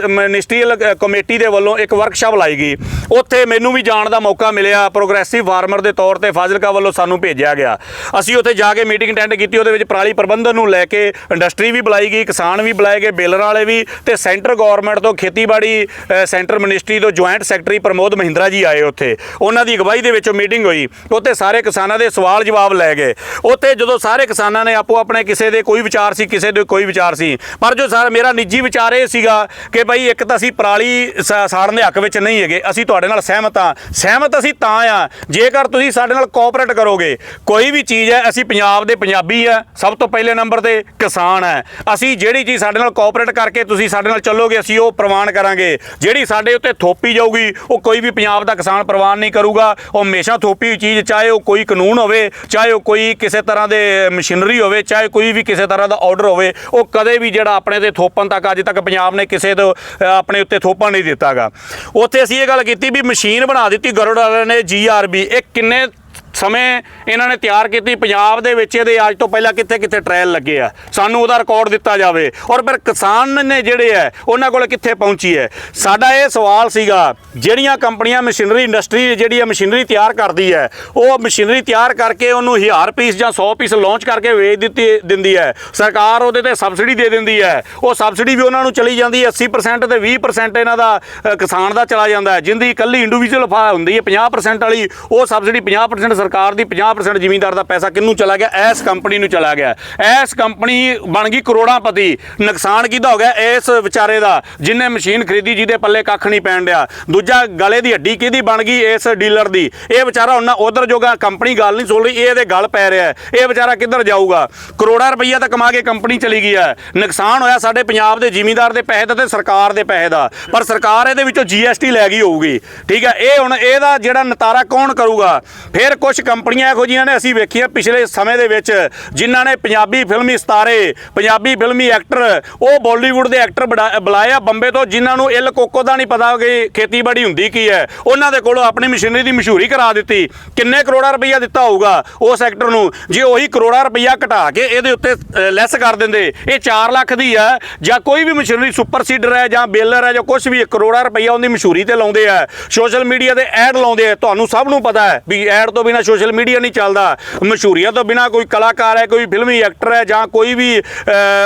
Speaker 1: ਮਿਨਿਸਟਰੀਅਲ ਕਮੇਟੀ ਦੇ ਵੱਲੋਂ ਇੱਕ ਵਰਕਸ਼ਾਪ ਲਾਈ ਗਈ। ਉੱਥੇ ਮੈਨੂੰ ਵੀ ਜਾਣ ਦਾ ਮੌਕਾ ਮਿਲਿਆ। ਪ੍ਰੋਗਰੈਸਿਵ ਫਾਰਮਰ ਦੇ ਤੌਰ ਤੇ ਫਾਜ਼ਿਲਕਾ ਵੱਲੋਂ ਸਾਨੂੰ ਭੇਜਿਆ ਗਿਆ। ਅਸੀਂ ਉੱਥੇ ਜਾ ਕੇ ਮੀਟਿੰਗ ਅਟੈਂਡ ਕੀਤੀ, ਉਹਦੇ ਵਿੱਚ ਪਰਾਲੀ ਪ੍ਰਬੰਧਨ ਨੂੰ ਲੈ ਕੇ ਇੰਡਸਟਰੀ ਵੀ ਬੁਲਾਈ ਗਈ, ਕਿਸਾਨ ਵੀ ਬੁਲਾਏ ਗਏ, ਬੇਲਰ ਵਾਲੇ ਵੀ ਤੇ ਸੈਂਟਰ ਗਵਰਨਮੈਂਟ ਤੋਂ ਖੇਤੀਬਾੜੀ ਸੈਂਟਰ ਮਿਨਿਸਟਰੀ ਤੋਂ ਜੁਆਇੰਟ ਸੈਕਟਰੀ ਪ੍ਰਮੋਦ ਮਹਿੰਦਰਾ ਜੀ ਆਏ ਉੱਥੇ। ਉਹਨਾਂ ਦੀ ਅਗਵਾਈ ਦੇ ਵਿੱਚ ਮੀਟਿੰਗ ਹੋਈ। ਉੱਥੇ ਸਾਰੇ ਕਿਸਾਨਾਂ ਦੇ ਸਵਾਲ ਜਵਾਬ ਲੈ ਗਏ। ਉੱਥੇ ਜਦੋਂ ਸਾਰੇ ਕਿਸਾਨਾਂ ਨੇ ਆਪੋ ਆਪਣੇ ਕਿਸੇ ਦੇ ਕੋਈ ਵਿਚਾਰ ਸੀ, ਕਿਸੇ ਦੇ ਕੋਈ ਵਿਚਾਰ ਸੀ। ਪਰ ਜੋ ਸਰ ਮੇਰਾ ਨਿੱਜੀ ਵਿਚਾਰ ਇਹ ਸੀਗਾ ਕਿ ਭਾਈ ਇੱਕ ਤਾਂ ਅਸੀਂ ਪਰਾਲੀ ਸਾੜਨ ਦੇ ਹੱਕ ਵਿੱਚ ਨਹੀਂ ਹੈਗੇ। ਅਸੀਂ ਤੁਹਾਡੇ ਨਾਲ ਸਹਿਮਤ ਹਾਂ। ਸਹਿਮਤ ਅਸੀਂ ਤਾਂ ਆ ਜੇਕਰ ਤੁਸੀਂ ਸਾਡੇ ਨਾਲ ਕੋਆਪਰੇਟ ਕਰੋਗੇ, ਕੋਈ ਵੀ ਚੀਜ਼ ਹੈ, ਅਸੀਂ ਪੰਜਾਬ ਦੇ ਪੰਜਾਬੀ ਆ ਸਭ ਤੋਂ ਪਹਿਲੇ ਨੰਬਰ ਤੇ ਕਿਸਾਨ ਹੈ। ਅਸੀਂ ਜਿਹੜੀ ਚੀਜ਼ ਸਾਡੇ ਨਾਲ ਕੋਆਪਰੇਟ ਕਰਕੇ ਤੁਸੀਂ ਸਾਡੇ ਨਾਲ ਚੱਲੋਗੇ, ਅਸੀਂ ਉਹ ਪ੍ਰਵਾਨ ਕਰਾਂਗੇ। ਜਿਹੜੀ ਸਾਡੇ ਉੱਤੇ ਥੋਪੀ ਜਾਊਗੀ, ਉਹ ਕੋਈ ਵੀ ਪੰਜਾਬ ਦਾ ਕਿਸਾਨ ਪ੍ਰਵਾਨ ਨਹੀਂ ਕਰੂਗਾ। ਉਹ ਹਮੇਸ਼ਾ ਥੋਪੀ ਚੀਜ਼, ਚਾਹੇ ਉਹ ਕੋਈ ਕਾਨੂੰਨ ਹੋਵੇ, ਚਾਹੇ ਉਹ ਕੋਈ ਕਿਸੇ ਤਰ੍ਹਾਂ ਦੇ ਮਸ਼ੀਨਰੀ ਹੋਵੇ, ਚਾਹੇ ਕੋਈ ਵੀ ਕਿਸੇ ਤਰ੍ਹਾਂ ਦਾ ਆਰਡਰ ਹੋਵੇ, ਉਹ ਕਦੇ ਵੀ ਜਿਹੜਾ ਆਪਣੇ ਤੇ ਥੋਪਣ ਤੱਕ ਅੱਜ ਤੱਕ ਪੰਜਾਬ ਨੇ ਕਿਸੇ ਤੋਂ ਆਪਣੇ ਉੱਤੇ ਥੋਪਣ ਨਹੀਂ ਦਿੱਤਾਗਾ। ਉੱਥੇ ਅਸੀਂ ਇਹ ਗੱਲ ਕੀਤੀ ਵੀ ਮਸ਼ੀਨ ਬਣਾ ਦਿੱਤੀ, ਗਰੁੜ ਵਾਲਿਆਂ ਨੇ ਜੀਆਰਬੀ ਇਹ ਕਿੰਨੇ ਸਮੇਂ ਇਹਨਾਂ ਨੇ ਤਿਆਰ ਕੀਤੀ। ਪੰਜਾਬ ਦੇ ਵਿੱਚ ਇਹਦੇ ਅੱਜ ਤੋਂ ਪਹਿਲਾਂ ਕਿੱਥੇ ਕਿੱਥੇ ਟ੍ਰਾਇਲ ਲੱਗੇ ਆ। ਸਾਨੂੰ ਉਹਦਾ ਰਿਕਾਰਡ ਦਿੱਤਾ ਜਾਵੇ। ਔਰ ਫਿਰ ਕਿਸਾਨ ਨੇ ਜਿਹੜੇ ਆ, ਉਹਨਾਂ ਕੋਲ ਕਿੱਥੇ ਪਹੁੰਚੀ ਹੈ? ਸਾਡਾ ਇਹ ਸਵਾਲ ਸੀਗਾ, ਜਿਹੜੀਆਂ ਕੰਪਨੀਆਂ ਮਸ਼ੀਨਰੀ ਇੰਡਸਟਰੀ ਜਿਹੜੀ ਹੈ ਮਸ਼ੀਨਰੀ ਤਿਆਰ ਕਰਦੀ ਹੈ, ਉਹ ਮਸ਼ੀਨਰੀ ਤਿਆਰ ਕਰਕੇ ਉਹਨੂੰ 1000 ਪੀਸ ਜਾਂ 100 ਪੀਸ ਲਾਂਚ ਕਰਕੇ ਵੇਚ ਦਿੱਤੀ, ਦਿੰਦੀ ਹੈ। ਸਰਕਾਰ ਉਹਦੇ ਤੇ ਸਬਸਿਡੀ ਦੇ ਦਿੰਦੀ ਹੈ। ਉਹ ਸਬਸਿਡੀ ਵੀ ਉਹਨਾਂ ਨੂੰ ਚਲੀ ਜਾਂਦੀ ਹੈ 80% ਤੇ 20% ਇਹਨਾਂ ਦਾ ਕਿਸਾਨ ਦਾ ਚਲਾ ਜਾਂਦਾ ਹੈ। ਜਿੰਦੀ ਇਕੱਲੀ ਇੰਡੀਵਿਜੂਅਲ ਫਾ ਹੁੰਦੀ ਹੈ 50% ਵਾਲੀ, ਉਹ ਸਬਸਿਡੀ 50% ਸਰਕਾਰ ਦੀ 50% ਜ਼ਿਮੀਂਦਾਰ ਦਾ ਪੈਸਾ ਕਿਹਨੂੰ ਚਲਾ ਗਿਆ? ਇਸ ਕੰਪਨੀ ਨੂੰ ਚਲਾ ਗਿਆ। ਇਸ ਕੰਪਨੀ ਬਣ ਗਈ ਕਰੋੜਾਂਪਤੀ। ਨੁਕਸਾਨ ਕਿਹਦਾ ਹੋ ਗਿਆ? ਇਸ ਵਿਚਾਰੇ ਦਾ, ਜਿਨੇ ਮਸ਼ੀਨ ਖਰੀਦੀ, ਜਿਹਦੇ ਪੱਲੇ ਕੱਖ ਨਹੀਂ ਪੈਣ ਡਿਆ। ਦੂਜਾ ਗਲੇ ਦੀ ਹੱਡੀ ਕਿਹਦੀ ਬਣ ਗਈ? ਇਸ ਡੀਲਰ ਦੀ। ਇਹ ਵਿਚਾਰਾ ਉਹਨਾਂ ਉਧਰ ਜੋਗਾ ਕੰਪਨੀ ਗੱਲ ਨਹੀਂ ਸੁਣ ਰਹੀ, ਇਹ ਇਹਦੇ ਗੱਲ ਪੈ ਰਿਹਾ ਇਹ ਵਿਚਾਰਾ ਕਿੱਧਰ ਜਾਊਗਾ? ਕਰੋੜਾਂ ਰੁਪਈਆ ਤਾਂ ਕਮਾ ਕੇ ਕੰਪਨੀ ਚਲੀ ਗਈ ਹੈ। ਨੁਕਸਾਨ ਹੋਇਆ ਸਾਡੇ ਪੰਜਾਬ ਦੇ ਜ਼ਿਮੀਂਦਾਰ ਦੇ ਪੈਸੇ ਦਾ ਤੇ ਸਰਕਾਰ ਦੇ ਪੈਸੇ ਦਾ। ਪਰ ਸਰਕਾਰ ਇਹਦੇ ਵਿੱਚੋਂ ਜੀਐਸਟੀ ਲੈ ਗਈ ਹੋਊਗੀ। ਠੀਕ ਹੈ, ਇਹ ਹੁਣ ਇਹਦਾ ਜਿਹੜਾ ਨਤਾਰਾ ਕੌਣ ਕਰੂਗਾ? ਫਿਰ ਕੁਝ ਕੰਪਨੀਆਂ ਇਹੋ ਜਿਹੀਆਂ ਨੇ ਅਸੀਂ ਵੇਖੀਆਂ ਪਿਛਲੇ ਸਮੇਂ ਦੇ ਵਿੱਚ, ਜਿਨ੍ਹਾਂ ਨੇ ਪੰਜਾਬੀ ਫਿਲਮੀ ਸਤਾਰੇ, ਪੰਜਾਬੀ ਫਿਲਮੀ ਐਕਟਰ, ਉਹ ਬਾਲੀਵੁੱਡ ਦੇ ਐਕਟਰ ਬੁਲਾਇਆ ਬੰਬੇ ਤੋਂ, ਜਿਨ੍ਹਾਂ ਨੂੰ ਇਲ ਕੋਕੋ ਦਾ ਨਹੀਂ ਪਤਾ ਕਿ ਖੇਤੀਬਾੜੀ ਹੁੰਦੀ ਕੀ ਹੈ। ਉਹਨਾਂ ਦੇ ਕੋਲੋਂ ਆਪਣੀ ਮਸ਼ੀਨਰੀ ਦੀ ਮਸ਼ਹੂਰੀ ਕਰਾ ਦਿੱਤੀ। ਕਿੰਨੇ ਕਰੋੜਾ ਰੁਪਈਆ ਦਿੱਤਾ ਹੋਊਗਾ ਉਸ ਐਕਟਰ ਨੂੰ, ਜੇ ਉਹੀ ਕਰੋੜਾ ਰੁਪਈਆ ਘਟਾ ਕੇ ਇਹਦੇ ਉੱਤੇ ਲੈਸ ਕਰ ਦਿੰਦੇ। ਇਹ 4 ਲੱਖ ਦੀ ਆ ਜਾਂ ਕੋਈ ਵੀ ਮਸ਼ੀਨਰੀ ਸੁਪਰ ਸੀਡਰ ਹੈ, ਜਾਂ ਬੇਲਰ ਹੈ, ਜਾਂ ਕੁਝ ਵੀ ਕਰੋੜਾ ਰੁਪਈਆ ਉਹਦੀ ਮਸ਼ਹੂਰੀ ਤੇ ਲਾਉਂਦੇ ਆ। ਸੋਸ਼ਲ ਮੀਡੀਆ ਤੇ ਐਡ ਲਾਉਂਦੇ ਆ। ਤੁਹਾਨੂੰ ਸਭ ਨੂੰ ਪਤਾ ਹੈ ਵੀ ਐਡ ਤੋਂ ਬਿਨਾਂ ਸੋਸ਼ਲ ਮੀਡੀਆ ਨਹੀਂ ਚੱਲਦਾ। ਮਸ਼ਹੂਰੀਆਂ ਤੋਂ ਬਿਨਾ ਕੋਈ ਕਲਾਕਾਰ ਹੈ, ਕੋਈ ਫਿਲਮੀ ਐਕਟਰ ਹੈ ਜਾਂ ਕੋਈ ਵੀ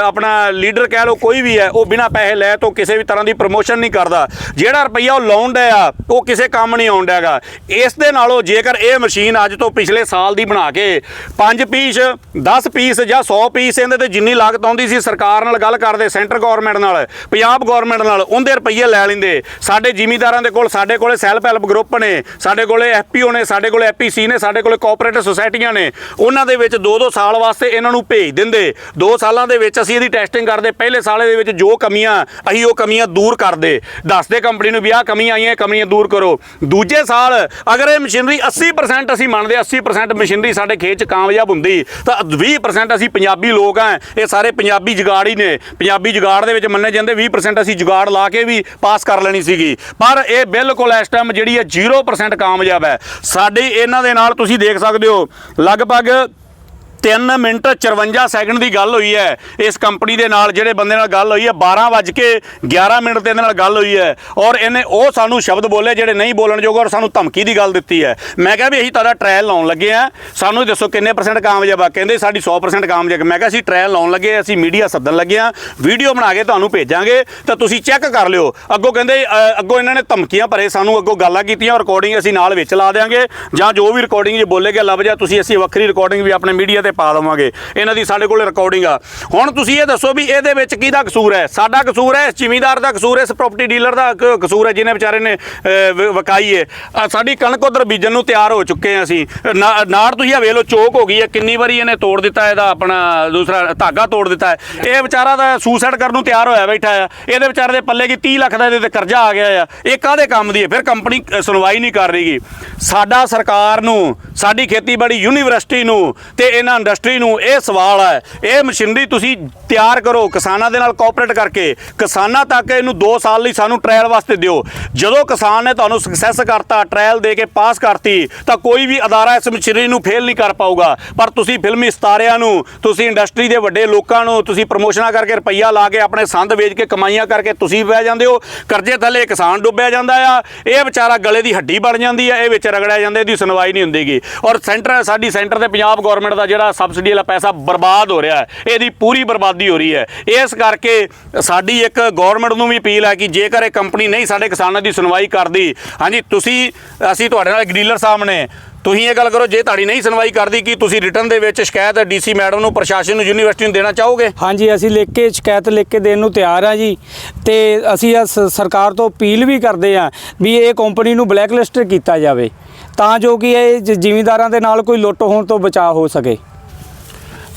Speaker 1: ਆਪਣਾ ਲੀਡਰ ਕਹਿ ਲਓ ਕੋਈ ਵੀ ਹੈ, ਉਹ ਬਿਨਾ ਪੈਸੇ ਲੈ ਤੋਂ ਕਿਸੇ ਵੀ ਤਰ੍ਹਾਂ ਦੀ ਪ੍ਰਮੋਸ਼ਨ ਨਹੀਂ ਕਰਦਾ। ਜਿਹੜਾ ਰੁਪਈਆ ਉਹ ਲਾਉਣ ਡਿਆ, ਉਹ ਕਿਸੇ ਕੰਮ ਨਹੀਂ ਆਉਣ ਡਿਆਗਾ। ਇਸ ਦੇ ਨਾਲੋਂ ਜੇਕਰ ਇਹ ਮਸ਼ੀਨ ਅੱਜ ਤੋਂ ਪਿਛਲੇ ਸਾਲ ਦੀ ਬਣਾ ਕੇ 5 ਪੀਸ 10 ਪੀਸ ਜਾਂ 100 ਪੀਸ ਇਹਦੇ ਤੇ ਜਿੰਨੀ ਲਾਗਤ ਆਉਂਦੀ ਸੀ, ਸਰਕਾਰ ਨਾਲ ਗੱਲ ਕਰਦੇ, ਸੈਂਟਰ ਗਵਰਨਮੈਂਟ ਨਾਲ, ਪੰਜਾਬ ਗਵਰਨਮੈਂਟ ਨਾਲ, ਉਹਦੇ ਰੁਪਈਏ ਲੈ ਲੈਂਦੇ। ਸਾਡੇ ਜਿਮੀਦਾਰਾਂ ਦੇ ਕੋਲ, ਸਾਡੇ ਕੋਲੇ ਸੈਲਫ ਹੈਲਪ ਗਰੁੱਪ ਨੇ, ਸਾਡੇ ਕੋਲੇ ਐਫਪੀਓ ਨੇ, ਸਾਡੇ ਕੋਲੇ ਐਪੀਸੀ ਨੇ ਸਾਡੇ ਕੋਲੇ ਕੋਆਪਰੇਟਿਵ ਸੁਸਾਇਟੀਆਂ ਨੇ, ਉਹਨਾਂ ਦੇ ਵਿੱਚ 2-2 ਸਾਲ ਵਾਸਤੇ ਇਹਨਾਂ ਨੂੰ ਭੇਜ ਦਿੰਦੇ। 2 ਸਾਲਾਂ ਦੇ ਵਿੱਚ ਅਸੀਂ ਇਹਦੀ ਟੈਸਟਿੰਗ ਕਰਦੇ, ਪਹਿਲੇ ਸਾਲੇ ਦੇ ਵਿੱਚ ਜੋ ਕਮੀਆਂ, ਅਸੀਂ ਉਹ ਕਮੀਆਂ ਦੂਰ ਕਰਦੇ। ਦੱਸਦੇ ਕੰਪਨੀ ਨੂੰ ਵੀ ਆਹ ਕਮੀਆਂ ਆਈਆਂ ਕਮੀਆਂ ਦੂਰ ਕਰੋ। ਦੂਜੇ ਸਾਲ ਅਗਰ ਇਹ ਮਸ਼ੀਨਰੀ 80% ਅਸੀਂ ਮੰਨਦੇ 80% ਮਸ਼ੀਨਰੀ ਸਾਡੇ ਖੇਤ 'ਚ ਕਾਮਯਾਬ ਹੁੰਦੀ, ਤਾਂ 20% ਅਸੀਂ ਪੰਜਾਬੀ ਲੋਕ ਆ, ਇਹ ਸਾਰੇ ਪੰਜਾਬੀ ਜੁਗਾੜ ਹੀ ਨੇ। ਪੰਜਾਬੀ ਜੁਗਾੜ ਦੇ ਵਿੱਚ ਮੰਨੇ ਜਾਂਦੇ 20% ਅਸੀਂ ਜੁਗਾੜ ਲਾ ਕੇ ਵੀ ਪਾਸ ਕਰ ਲੈਣੀ ਸੀਗੀ। ਪਰ ਇਹ ਬਿਲਕੁਲ ਇਸ ਟਾਈਮ ਜਿਹੜੀ ਹੈ 0% ਕਾਮਯਾਬ ਹੈ। ਸਾਡੀ ਇਹਨਾਂ ਦੇ ਨਾਲ ਤੁਸੀਂ ਦੇਖ ਸਕਦੇ ਹੋ। ਲਗਭਗ 3 ਮਿੰਟ 54 ਸੈਕਿੰਡ ਦੀ ਗੱਲ ਹੋਈ ਹੈ। ਇਸ ਕੰਪਨੀ ਦੇ ਨਾਲ ਜਿਹੜੇ ਬੰਦੇ ਨਾਲ ਗੱਲ ਹੋਈ ਹੈ 12 ਵੱਜ ਕੇ 11 ਮਿੰਟ ਤੇ ਇਹਦੇ ਨਾਲ ਗੱਲ ਹੋਈ ਹੈ। ਔਰ ਇਹਨੇ ਉਹ ਸਾਨੂੰ ਸ਼ਬਦ ਬੋਲੇ ਜਿਹੜੇ ਨਹੀਂ ਬੋਲਣ ਯੋਗ ਔਰ ਸਾਨੂੰ ਧਮਕੀ ਦੀ ਗੱਲ ਦਿੱਤੀ ਹੈ। ਮੈਂ ਕਿਹਾ ਵੀ ਅਸੀਂ ਤੁਹਾਡਾ ਟ੍ਰਾਇਲ ਲਾਉਣ ਲੱਗੇ ਆ ਸਾਨੂੰ ਦੱਸੋ ਕਿੰਨੇ ਪਰਸੈਂਟ ਕਾਮਯਾਬ ਆ। ਕਹਿੰਦੇ ਸਾਡੀ 100% ਕਾਮਯਾਬ। ਮੈਂ ਕਿਹਾ ਅਸੀਂ ਟ੍ਰਾਇਲ ਲਾਉਣ ਲੱਗੇ ਅਸੀਂ ਮੀਡੀਆ ਸੱਦਣ ਲੱਗੇ ਆ ਵੀਡੀਓ ਬਣਾ ਕੇ ਤੁਹਾਨੂੰ ਭੇਜਾਂਗੇ, ਤਾਂ ਤੁਸੀਂ ਚੈੱਕ ਕਰ ਲਿਓ। ਅੱਗੋਂ ਕਹਿੰਦੇ ਅੱਗੋਂ ਇਹਨਾਂ ਨੇ ਧਮਕੀਆਂ ਭਰੇ, ਸਾਨੂੰ ਅੱਗੋਂ ਗੱਲਾਂ ਕੀਤੀਆਂ ਰਿਕਾਰਡਿੰਗ ਅਸੀਂ ਨਾਲ ਵਿੱਚ ਲਾ ਦੇਾਂਗੇ ਜਾਂ ਜੋ ਵੀ ਰਿਕਾਰਡਿੰਗ ਜੇ ਬੋਲੇਗਾ ਲੱਭ ਜਾ, ਤੁਸੀਂ ਅਸੀਂ ਵੱਖਰੀ ਰਿਕਾਰਡਿੰਗ ਵੀ ਆਪਣੇ ਮੀਡੀਆ ਤੇ ਪਾ ਦੇਵਾਂਗੇ ਇਹਨਾਂ ਦੀ ਸਾਡੇ ਕੋਲ ਰਿਕਾਰਡਿੰਗ ਆ। ਹੁਣ ਤੁਸੀਂ ਇਹ ਦੱਸੋ ਵੀ ਇਹਦੇ ਵਿੱਚ ਕਿਹਦਾ ਕਸੂਰ ਹੈ? ਸਾਡਾ ਕਸੂਰ ਹੈ ਇਸ ਜ਼ਿਮੀਂਦਾਰ ਦਾ ਕਸੂਰ ਹੈ ਇਸ ਪ੍ਰਾਪਰਟੀ ਡੀਲਰ ਦਾ ਕਸੂਰ ਹੈ ਜਿਹਨੇ ਵਿਚਾਰੇ ਨੇ ਅ, ਵਕਾਈ ਹੈ। ਸਾਡੀ ਕਣਕ ਉਧਰ ਬੀਜਣ ਨੂੰ ਤਿਆਰ ਹੋ ਚੁੱਕੇ ਹਾਂ ਅਸੀਂ। ਨਾ- ਨਾੜ ਤੁਸੀਂ ਆ ਵੇਖ ਲਓ ਚੋਕ ਹੋ ਗਈ ਹੈ। ਕਿੰਨੀ ਵਾਰੀ ਇਹਨੇ ਤੋੜ ਦਿੱਤਾ ਇਹਦਾ ਆਪਣਾ ਦੂਸਰਾ ਧਾਗਾ ਤੋੜ ਦਿੱਤਾ ਹੈ। ਇਹ ਵਿਚਾਰਾ ਦਾ ਸੁਸਾਈਡ ਕਰਨ ਨੂੰ ਤਿਆਰ ਹੋਇਆ ਬੈਠਾ ਆ ਇਹਦੇ ਵਿਚਾਰੇ ਦੇ ਪੱਲੇ ਕੀ 30 ਲੱਖ ਦਾ ਇਹਦੇ ਤੇ ਕਰਜ਼ਾ ਆ ਗਿਆ ਆ। ਇਹ ਕਾਹਦੇ ਕੰਮ ਦੀ ਹੈ? ਫਿਰ ਕੰਪਨੀ ਸੁਣਵਾਈ ਨਹੀਂ ਕਰ ਰਹੀਗੀ ਸਾਡਾ ਸਰਕਾਰ ਨੂੰ ਸਾਡੀ ਖੇਤੀਬਾੜੀ ਯੂਨੀਵਰਸਿਟੀ ਨੂੰ ਤੇ ਇਹਨਾਂ ਇੰਡਸਟਰੀ ਨੂੰ ਇਹ ਸਵਾਲ ਹੈ, ਇਹ ਮਸ਼ੀਨਰੀ ਤੁਸੀਂ ਤਿਆਰ ਕਰੋ, ਕਿਸਾਨਾਂ ਦੇ ਨਾਲ ਕੋਆਪਰੇਟ ਕਰਕੇ। ਕਿਸਾਨਾਂ ਤੱਕ ਇਹਨੂੰ 2 ਸਾਲ ਲਈ ਸਾਨੂੰ ਟ੍ਰਾਇਲ ਵਾਸਤੇ ਦਿਓ। ਜਦੋਂ ਕਿਸਾਨ ਨੇ ਤੁਹਾਨੂੰ ਸਕਸੈਸ ਕਰਤਾ ਟ੍ਰਾਇਲ ਦੇ ਕੇ ਪਾਸ ਕਰਤੀ, ਤਾਂ ਕੋਈ ਵੀ ਅਦਾਰਾ ਇਸ ਮਸ਼ੀਨਰੀ ਨੂੰ ਫੇਲ ਨਹੀਂ ਕਰ ਪਾਊਗਾ। ਪਰ ਤੁਸੀਂ ਫਿਲਮੀ ਸਤਾਰਿਆਂ ਨੂੰ, ਤੁਸੀਂ ਇੰਡਸਟਰੀ ਦੇ ਵੱਡੇ ਲੋਕਾਂ ਨੂੰ, ਤੁਸੀਂ ਪ੍ਰਮੋਸ਼ਨਾਂ ਕਰਕੇ ਰੁਪਈਆ ਲਾ ਕੇ ਆਪਣੇ ਸੰਦ ਵੇਚ ਕੇ ਕਮਾਈਆਂ ਕਰਕੇ ਤੁਸੀਂ ਬਹਿ ਜਾਂਦੇ ਹੋ। ਕਰਜ਼ੇ ਥੱਲੇ ਕਿਸਾਨ ਡੁੱਬਿਆ ਜਾਂਦਾ ਆ। ਇਹ ਵਿਚਾਰਾ ਗਲੇ ਦੀ ਹੱਡੀ ਬਣ ਜਾਂਦੀ ਆ, ਇਹ ਵਿੱਚ ਰਗੜਿਆ ਜਾਂਦਾ, ਇਹਦੀ ਸੁਣਵਾਈ ਨਹੀਂ ਹੁੰਦੀਗੀ। ਔਰ ਸੈਂਟਰ ਸਾਡੀ ਸੈਂਟਰ ਤੇ ਪੰਜਾਬ ਗਵਰਨਮੈਂਟ ਦਾ ਜਿਹੜਾ ਸਬਸਿਡੀ ਵਾਲਾ ਪੈਸਾ ਬਰਬਾਦ ਹੋ ਰਿਹਾ ਹੈ। ਇਹਦੀ ਪੂਰੀ ਬਰਬਾਦੀ ਹੋ ਰਹੀ ਹੈ। ਇਸ ਕਰਕੇ ਸਾਡੀ ਇੱਕ ਗਵਰਨਮੈਂਟ ਨੂੰ ਵੀ ਅਪੀਲ ਹੈ ਕਿ ਜੇਕਰ ਇਹ ਕੰਪਨੀ ਨਹੀਂ ਸਾਡੇ ਕਿਸਾਨਾਂ ਦੀ ਸੁਣਵਾਈ ਕਰਦੀ, ਹਾਂਜੀ, ਤੁਸੀਂ, ਅਸੀਂ ਤੁਹਾਡੇ ਨਾਲ ਇੱਕ ਡੀਲਰ ਸਾਹਿਬ ਨੇ, ਤੁਸੀਂ ਇਹ ਗੱਲ ਕਰੋ, ਜੇ ਤੁਹਾਡੀ ਨਹੀਂ ਸੁਣਵਾਈ ਕਰਦੀ, ਕਿ ਤੁਸੀਂ ਰਿਟਰਨ ਦੇ ਵਿੱਚ ਸ਼ਿਕਾਇਤ ਡੀਸੀ ਮੈਡਮ ਨੂੰ, ਪ੍ਰਸ਼ਾਸਨ ਨੂੰ ਯੂਨੀਵਰਸਿਟੀ ਨੂੰ ਦੇਣਾ ਚਾਹੋਗੇ?
Speaker 3: ਹਾਂਜੀ, ਅਸੀਂ ਲਿਖ ਕੇ, ਸ਼ਿਕਾਇਤ ਲਿਖ ਕੇ ਦੇਣ ਨੂੰ ਤਿਆਰ ਆ ਜੀ। ਤੇ ਅਸੀਂ ਆ ਸਰਕਾਰ ਤੋਂ ਅਪੀਲ ਵੀ ਕਰਦੇ ਆ ਵੀ ਇਹ ਕੰਪਨੀ ਨੂੰ ਬਲੈਕਲਿਸਟ ਕੀਤਾ ਜਾਵੇ, ਤਾਂ ਜੋ ਕਿ ਇਹ ਜ- ਜ਼ਿਮੀਂਦਾਰਾਂ ਦੇ ਨਾਲ ਕੋਈ ਲੁੱਟ ਹੋਣ ਤੋਂ ਬਚਾਅ ਹੋ ਸਕੇ।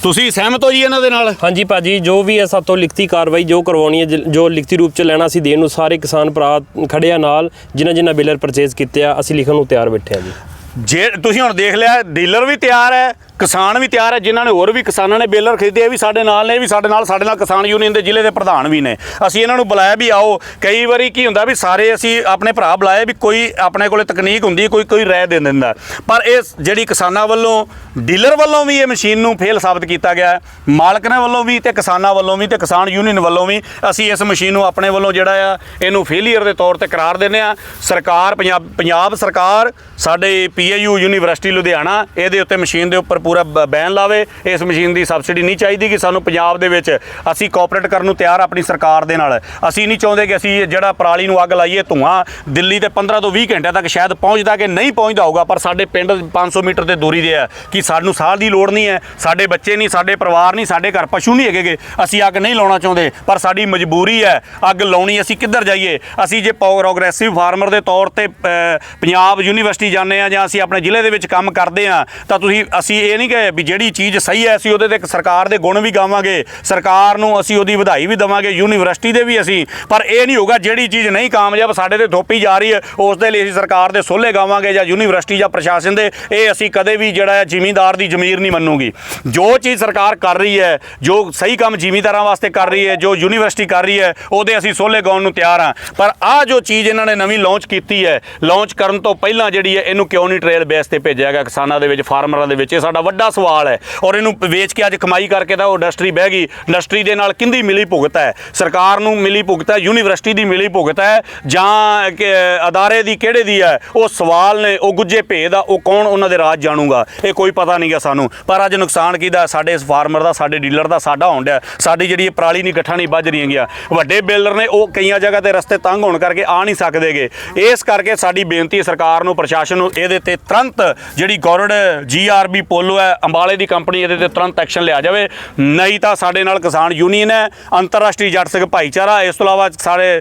Speaker 1: ਤੁਸੀਂ ਸਹਿਮਤ ਹੋ ਜੀ ਇਹਨਾਂ ਦੇ ਨਾਲ?
Speaker 2: ਹਾਂਜੀ ਭਾਜੀ ਜੋ ਵੀ ਹੈ ਸਾਤੋਂ ਲਿਖਤੀ ਕਾਰਵਾਈ ਜੋ ਕਰਵਾਉਣੀ ਹੈ ਜ- ਜੋ ਲਿਖਤੀ ਰੂਪ ਚ ਲੈਣਾ ਸੀ ਦੇਣ ਨੂੰ ਸਾਰੇ ਕਿਸਾਨ ਭਰਾ ਖੜੇ ਆ ਨਾਲ ਜਿਨ੍ਹਾਂ ਜਿਨ੍ਹਾਂ ਬੇਲਰ ਪਰਚੇਜ਼ ਕੀਤੇ ਆ ਅਸੀਂ ਲਿਖਣ ਨੂੰ ਤਿਆਰ ਬੈਠੇ ਆ ਜੀ।
Speaker 1: ਜੇ ਤੁਸੀਂ ਹੁਣ ਦੇਖ ਲਿਆ ਡੀਲਰ ਵੀ ਤਿਆਰ ਹੈ ਕਿਸਾਨ ਵੀ ਤਿਆਰ ਹੈ, ਜਿਨ੍ਹਾਂ ਨੇ ਹੋਰ ਵੀ ਕਿਸਾਨਾਂ ਨੇ ਬੇਲਰ ਖਰੀਦੇ, ਇਹ ਵੀ ਸਾਡੇ ਨਾਲ ਨੇ, ਇਹ ਵੀ ਸਾਡੇ ਨਾਲ ਸਾਡੇ ਨਾਲ ਕਿਸਾਨ ਯੂਨੀਅਨ ਦੇ ਜ਼ਿਲ੍ਹੇ ਦੇ ਪ੍ਰਧਾਨ ਵੀ ਨੇ। ਅਸੀਂ ਇਹਨਾਂ ਨੂੰ ਬੁਲਾਇਆ ਵੀ ਆਓ। ਕਈ ਵਾਰੀ ਕੀ ਹੁੰਦਾ ਵੀ ਸਾਰੇ ਅਸੀਂ ਆਪਣੇ ਭਰਾ ਬੁਲਾਏ ਵੀ ਕੋਈ ਆਪਣੇ ਕੋਲੇ ਤਕਨੀਕ ਹੁੰਦੀ, ਕੋਈ ਕੋਈ ਰਾਏ ਦੇ ਦਿੰਦਾ। ਪਰ ਇਹ ਜਿਹੜੀ ਕਿਸਾਨਾਂ ਵੱਲੋਂ, ਡੀਲਰ ਵੱਲੋਂ ਵੀ ਇਹ ਮਸ਼ੀਨ ਨੂੰ ਫੇਲ ਸਾਬਤ ਕੀਤਾ ਗਿਆ ਮਾਲਕਾਂ ਵੱਲੋਂ ਵੀ ਤੇ ਕਿਸਾਨਾਂ ਵੱਲੋਂ ਵੀ ਤੇ ਕਿਸਾਨ ਯੂਨੀਅਨ ਵੱਲੋਂ ਵੀ, ਅਸੀਂ ਇਸ ਮਸ਼ੀਨ ਨੂੰ ਆਪਣੇ ਵੱਲੋਂ ਜਿਹੜਾ ਆ, ਇਹਨੂੰ ਫੇਲੀਅਰ ਦੇ ਤੌਰ ਤੇ ਕਰਾਰ ਦਿੰਦੇ ਆ ਸਰਕਾਰ, ਪੰਜਾਬ ਪੰਜਾਬ ਸਰਕਾਰ, ਸਾਡੇ ਪੀਏਯੂ ਯੂਨੀਵਰਸਿਟੀ ਲੁਧਿਆਣਾ, ਇਹਦੇ ਉੱਤੇ ਮਸ਼ੀਨ ਦੇ ਉੱਪਰ ਪੂਰਾ ਬੈਨ ਲਾਵੇ, ਇਸ ਮਸ਼ੀਨ ਦੀ ਸਬਸਿਡੀ ਨਹੀਂ ਚਾਹੀਦੀ ਕਿ ਸਾਨੂੰ ਪੰਜਾਬ ਦੇ ਵਿੱਚ ਅਸੀਂ ਕੋਆਪਰੇਟ ਕਰਨ ਨੂੰ ਤਿਆਰ ਆਪਣੀ ਸਰਕਾਰ ਦੇ ਨਾਲ। ਅਸੀਂ ਨਹੀਂ ਚਾਹੁੰਦੇ ਕਿ ਅਸੀਂ ਜਿਹੜਾ ਪਰਾਲੀ ਨੂੰ ਅੱਗ ਲਾਈਏ ਧੂਆਂ, ਦਿੱਲੀ ਤੇ 15 ਤੋਂ 20 ਘੰਟਿਆਂ ਤੱਕ ਸ਼ਾਇਦ ਪਹੁੰਚਦਾ ਕਿ ਨਹੀਂ ਪਹੁੰਚਦਾ ਹੋਊਗਾ, ਪਰ ਸਾਡੇ ਪਿੰਡ 500 ਮੀਟਰ ਤੇ ਦੂਰੀ ਦੇ ਹੈ ਕਿ ਸਾਨੂੰ ਸਾਹ ਦੀ ਲੋੜ ਨਹੀਂ ਹੈ, ਸਾਡੇ ਬੱਚੇ ਨਹੀਂ, ਸਾਡੇ ਪਰਿਵਾਰ ਨਹੀਂ, ਸਾਡੇ ਘਰ ਪਸ਼ੂ ਨਹੀਂ ਹੈਗੇਗੇ ਅਸੀਂ ਅੱਗ ਨਹੀਂ ਲਾਉਣਾ ਚਾਹੁੰਦੇ, ਪਰ ਸਾਡੀ ਮਜਬੂਰੀ ਹੈ, ਅੱਗ ਲਾਉਣੀ ਅਸੀਂ ਕਿੱਧਰ ਜਾਈਏ? ਅਸੀਂ ਜੇ ਪ੍ਰੋਗਰੈਸਿਵ ਫਾਰਮਰ ਦੇ ਤੌਰ ਤੇ ਪੰਜਾਬ ਯੂਨੀਵਰਸਿਟੀ ਜਾਂਦੇ ਆ ਜਾਂ ਅਸੀਂ ਆਪਣੇ ਜ਼ਿਲ੍ਹੇ ਦੇ ਵਿੱਚ ਕੰਮ ਕਰਦੇ ਆ ਤਾਂ ਤੁਸੀਂ, ਅਸੀਂ ਇਹ ਨਹੀਂ ਕਹੇ ਵੀ ਜਿਹੜੀ ਚੀਜ਼ ਸਹੀ ਹੈ, ਅਸੀਂ ਉਹਦੇ ਤੇ ਸਰਕਾਰ ਦੇ ਗੁਣ ਵੀ ਗਾਵਾਂਗੇ, ਸਰਕਾਰ ਨੂੰ ਅਸੀਂ ਉਹਦੀ ਵਧਾਈ ਵੀ ਦੇਵਾਂਗੇ, ਯੂਨੀਵਰਸਿਟੀ ਦੇ ਵੀ ਅਸੀਂ, ਪਰ ਇਹ ਨਹੀਂ ਹੋਊਗਾ ਜਿਹੜੀ ਚੀਜ਼ ਨਹੀਂ ਕਾਮਯਾਬ ਸਾਡੇ ਤੇ ਥੋਪੀ ਜਾ ਰਹੀ ਹੈ, ਉਸ ਦੇ ਲਈ ਅਸੀਂ ਸਰਕਾਰ ਦੇ ਸੋਲੇ ਗਾਵਾਂਗੇ ਜਾਂ ਯੂਨੀਵਰਸਿਟੀ ਜਾਂ ਪ੍ਰਸ਼ਾਸਨ ਦੇ, ਇਹ ਅਸੀਂ ਕਦੇ ਵੀ ਜਿਹੜਾ ਹੈ ਜ਼ਿਮੀਂਦਾਰ ਦੀ ਜ਼ਮੀਰ ਨਹੀਂ ਮੰਨੂਗੀ। ਜੋ ਚੀਜ਼ ਸਰਕਾਰ ਕਰ ਰਹੀ ਹੈ, ਜੋ ਸਹੀ ਕੰਮ ਜ਼ਿਮੀਂਦਾਰਾਂ ਵਾਸਤੇ ਕਰ ਰਹੀ ਹੈ, ਜੋ ਯੂਨੀਵਰਸਿਟੀ ਕਰ ਰਹੀ ਹੈ, ਉਹਦੇ ਅਸੀਂ ਸੋਲੇ ਗਾਉਣ ਨੂੰ ਤਿਆਰ ਹਾਂ। ਪਰ ਆਹ ਜੋ ਚੀਜ਼ ਇਹਨਾਂ ਨੇ ਨਵੀਂ ਲਾਂਚ ਕੀਤੀ ਹੈ ਲਾਂਚ ਕਰਨ ਤੋਂ ਪਹਿਲਾਂ ਜਿਹੜੀ ਹੈ, ਇਹਨੂੰ ਕਿਉਂ ਨਹੀਂ ਟ੍ਰੇਲ ਬੇਸ ਤੇ ਭੇਜਿਆ ਗਿਆ ਕਿਸਾਨਾਂ ਦੇ ਵਿੱਚ ਫਾਰਮਰਾਂ ਦੇ ਵਿੱਚ? ਇਹ ਸਾਡਾ ਵੱਡਾ ਸਵਾਲ ਹੈ ਔਰ ਇਹਨੂੰ ਵੇਚ ਕੇ ਅੱਜ ਕਮਾਈ ਕਰਕੇ ਤਾਂ ਉਹ ਇੰਡਸਟਰੀ ਬਹਿ ਗਈ। ਇੰਡਸਟਰੀ ਦੇ ਨਾਲ ਕਿੰਦੀ ਮਿਲੀ ਭੁਗਤ ਹੈ? ਸਰਕਾਰ ਨੂੰ ਮਿਲੀ ਭੁਗਤ ਹੈ, ਯੂਨੀਵਰਸਿਟੀ ਦੀ ਮਿਲੀ ਭੁਗਤ ਹੈ ਜਾਂ ਅਦਾਰੇ ਦੀ ਕਿਹੜੇ ਦੀ ਹੈ? ਉਹ ਸਵਾਲ ਨੇ, ਉਹ ਗੁੱਜੇ ਭੇਦ ਆ, ਉਹ ਕੌਣ ਉਹਨਾਂ ਦੇ ਰਾਜ ਜਾਣੂਗਾ? ਇਹ ਕੋਈ ਪਤਾ ਨਹੀਂਗਾ ਸਾਨੂੰ। ਪਰ ਅੱਜ ਨੁਕਸਾਨ ਕਿਹਦਾ ਸਾਡੇ ਇਸ ਫਾਰਮਰ ਦਾ, ਸਾਡੇ ਡੀਲਰ ਦਾ, ਸਾਡਾ ਹੋਣ ਡਿਆ। ਸਾਡੀ ਜਿਹੜੀ ਇਹ ਪਰਾਲੀ ਨਹੀਂ ਇਕੱਠਾ ਨਹੀਂ ਵੱਜ ਰਹੀਆਂ ਗਿਆ। ਵੱਡੇ ਬੇਲਰ ਨੇ, ਉਹ ਕਈਆਂ ਜਗ੍ਹਾ ਤੇ ਰਸਤੇ ਤੰਗ ਹੋਣ ਕਰਕੇ ਆ ਨਹੀਂ ਸਕਦੇਗੇ। ਇਸ ਕਰਕੇ ਸਾਡੀ ਬੇਨਤੀ ਸਰਕਾਰ ਨੂੰ, ਪ੍ਰਸ਼ਾਸਨ ਨੂੰ, ਇਹਦੇ ਤੇ ਤੁਰੰਤ ਜਿਹੜੀ ਗੌਰਡ ਜੀਆਰਬੀ ਪੋਲੋ ਹੈ, ਅੰਬਾਲੇ ਦੀ ਕੰਪਨੀ ਇਹਦੇ ਤੇ ਤੁਰੰਤ ਐਕਸ਼ਨ ਲਿਆ ਜਾਵੇ। ਨਹੀਂ ਤਾਂ ਸਾਡੇ ਨਾਲ ਕਿਸਾਨ ਯੂਨੀਅਨ ਹੈ, ਅੰਤਰਰਾਸ਼ਟਰੀ ਜੱਟ ਸਿੰਘ ਭਾਈਚਾਰਾ, ਇਸ ਤੋਂ ਇਲਾਵਾ ਸਾਡੇ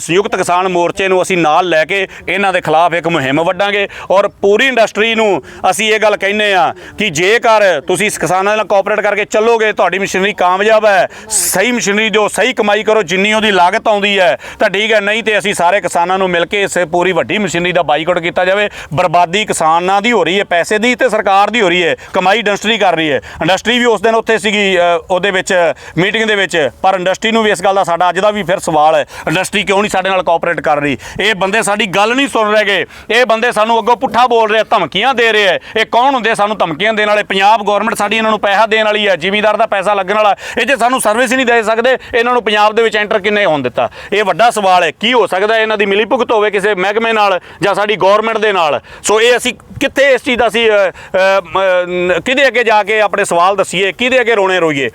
Speaker 1: ਸੰਯੁਕਤ ਕਿਸਾਨ ਮੋਰਚੇ ਨੂੰ ਅਸੀਂ ਨਾਲ ਲੈ ਕੇ ਇਹਨਾਂ ਦੇ ਖਿਲਾਫ ਇੱਕ ਮੁਹਿੰਮ ਵੱਢਾਂਗੇ ਔਰ ਪੂਰੀ ਇੰਡਸਟਰੀ ਨੂੰ ਅਸੀਂ ਇਹ ਗੱਲ ਕਹਿੰਦੇ ਆ ਕਿ ਜੇਕਰ ਤੁਸੀਂ ਕਿਸਾਨਾਂ ਨਾਲ ਕੋਆਪਰੇਟ ਕਰਕੇ ਚੱਲੋਗੇ, ਤੁਹਾਡੀ ਮਸ਼ੀਨਰੀ ਕਾਮਯਾਬ ਹੈ, ਸਹੀ ਮਸ਼ੀਨਰੀ ਜੋ ਸਹੀ ਕਮਾਈ ਕਰੋ, ਜਿੰਨੀ ਉਹਦੀ ਲਾਗਤ ਆਉਂਦੀ ਹੈ, ਤਾਂ ਠੀਕ ਹੈ, ਨਹੀਂ ਤੇ ਅਸੀਂ ਸਾਰੇ ਕਿਸਾਨਾਂ ਨੂੰ ਮਿਲ ਕੇ ਇਸ ਪੂਰੀ ਵੱਡੀ ਮਸ਼ੀਨਰੀ ਦਾ ਬਾਈਕਾਟ ਕੀਤਾ ਜਾਵੇ। ਬਰਬਾਦੀ ਕਿਸਾਨਾਂ ਦੀ ਹੋ ਰਹੀ ਹੈ, ਪੈਸੇ ਦੀ ਤੇ ਸਰਕਾਰ ਦੀ ਹੋ ਰਹੀ ਹੈ ਕਮਾਈ ਇੰਡਸਟਰੀ ਕਰ ਰਹੀ ਹੈ। ਇੰਡਸਟਰੀ ਵੀ ਉਸ ਦਿਨ ਉੱਥੇ ਸੀਗੀ ਉਹਦੇ ਵਿੱਚ, ਮੀਟਿੰਗ ਦੇ ਵਿੱਚ। ਪਰ ਇੰਡਸਟਰੀ ਨੂੰ ਵੀ ਇਸ ਗੱਲ ਦਾ ਸਾਡਾ ਅੱਜ ਦਾ ਵੀ ਫਿਰ ਸਵਾਲ ਹੈ, ਇੰਡਸਟਰੀ ਕਿਉਂ ਨਹੀਂ ਸਾਡੇ ਨਾਲ ਕੋਆਪਰੇਟ ਕਰ ਰਹੀ? ਇਹ ਬੰਦੇ ਸਾਡੀ ਗੱਲ ਨਹੀਂ ਸੁਣ ਰਹੇਗੇ ਇਹ ਬੰਦੇ ਸਾਨੂੰ ਅੱਗੋਂ ਪੁੱਠਾ ਬੋਲ ਰਹੇ ਧਮਕੀਆਂ ਦੇ ਰਹੇ ਹੈ ਇਹ ਕੌਣ ਹੁੰਦੇ ਸਾਨੂੰ ਧਮਕੀਆਂ ਦੇਣ ਵਾਲੇ? ਪੰਜਾਬ ਗਵਰਨਮੈਂਟ ਸਾਡੀ ਇਹਨਾਂ ਨੂੰ ਪੈਸਾ ਦੇਣ ਵਾਲੀ ਹੈ, ਜ਼ਿਮੀਦਾਰ ਦਾ ਪੈਸਾ ਲੱਗਣ ਵਾਲਾ। ਇਹ ਜੇ ਸਾਨੂੰ ਸਰਵਿਸ ਹੀ ਨਹੀਂ ਦੇ ਸਕਦੇ, ਇਹਨਾਂ ਨੂੰ ਪੰਜਾਬ ਦੇ ਵਿੱਚ ਐਂਟਰ ਕਿੰਨੇ ਹੋਣ ਦਿੱਤਾ? ਇਹ ਵੱਡਾ ਸਵਾਲ ਹੈ, ਕੀ ਹੋ ਸਕਦਾ ਇਹਨਾਂ ਦੀ ਮਿਲੀ ਭੁਗਤ ਹੋਵੇ ਕਿਸੇ ਮਹਿਕਮੇ ਨਾਲ ਜਾਂ ਸਾਡੀ ਗਵਰਨਮੈਂਟ ਦੇ ਨਾਲ? ਸੋ ਇਹ ਅਸੀਂ ਕਿੱਥੇ ਇਸ ਚੀਜ਼ ਦਾ ਅਸੀਂ ਕਿਹਦੇ ਅੱਗੇ ਜਾ ਕੇ ਆਪਣੇ ਸਵਾਲ ਦੱਸੀਏ, ਕਿਹਦੇ ਅੱਗੇ ਰੋਣੇ ਰੋਈਏ?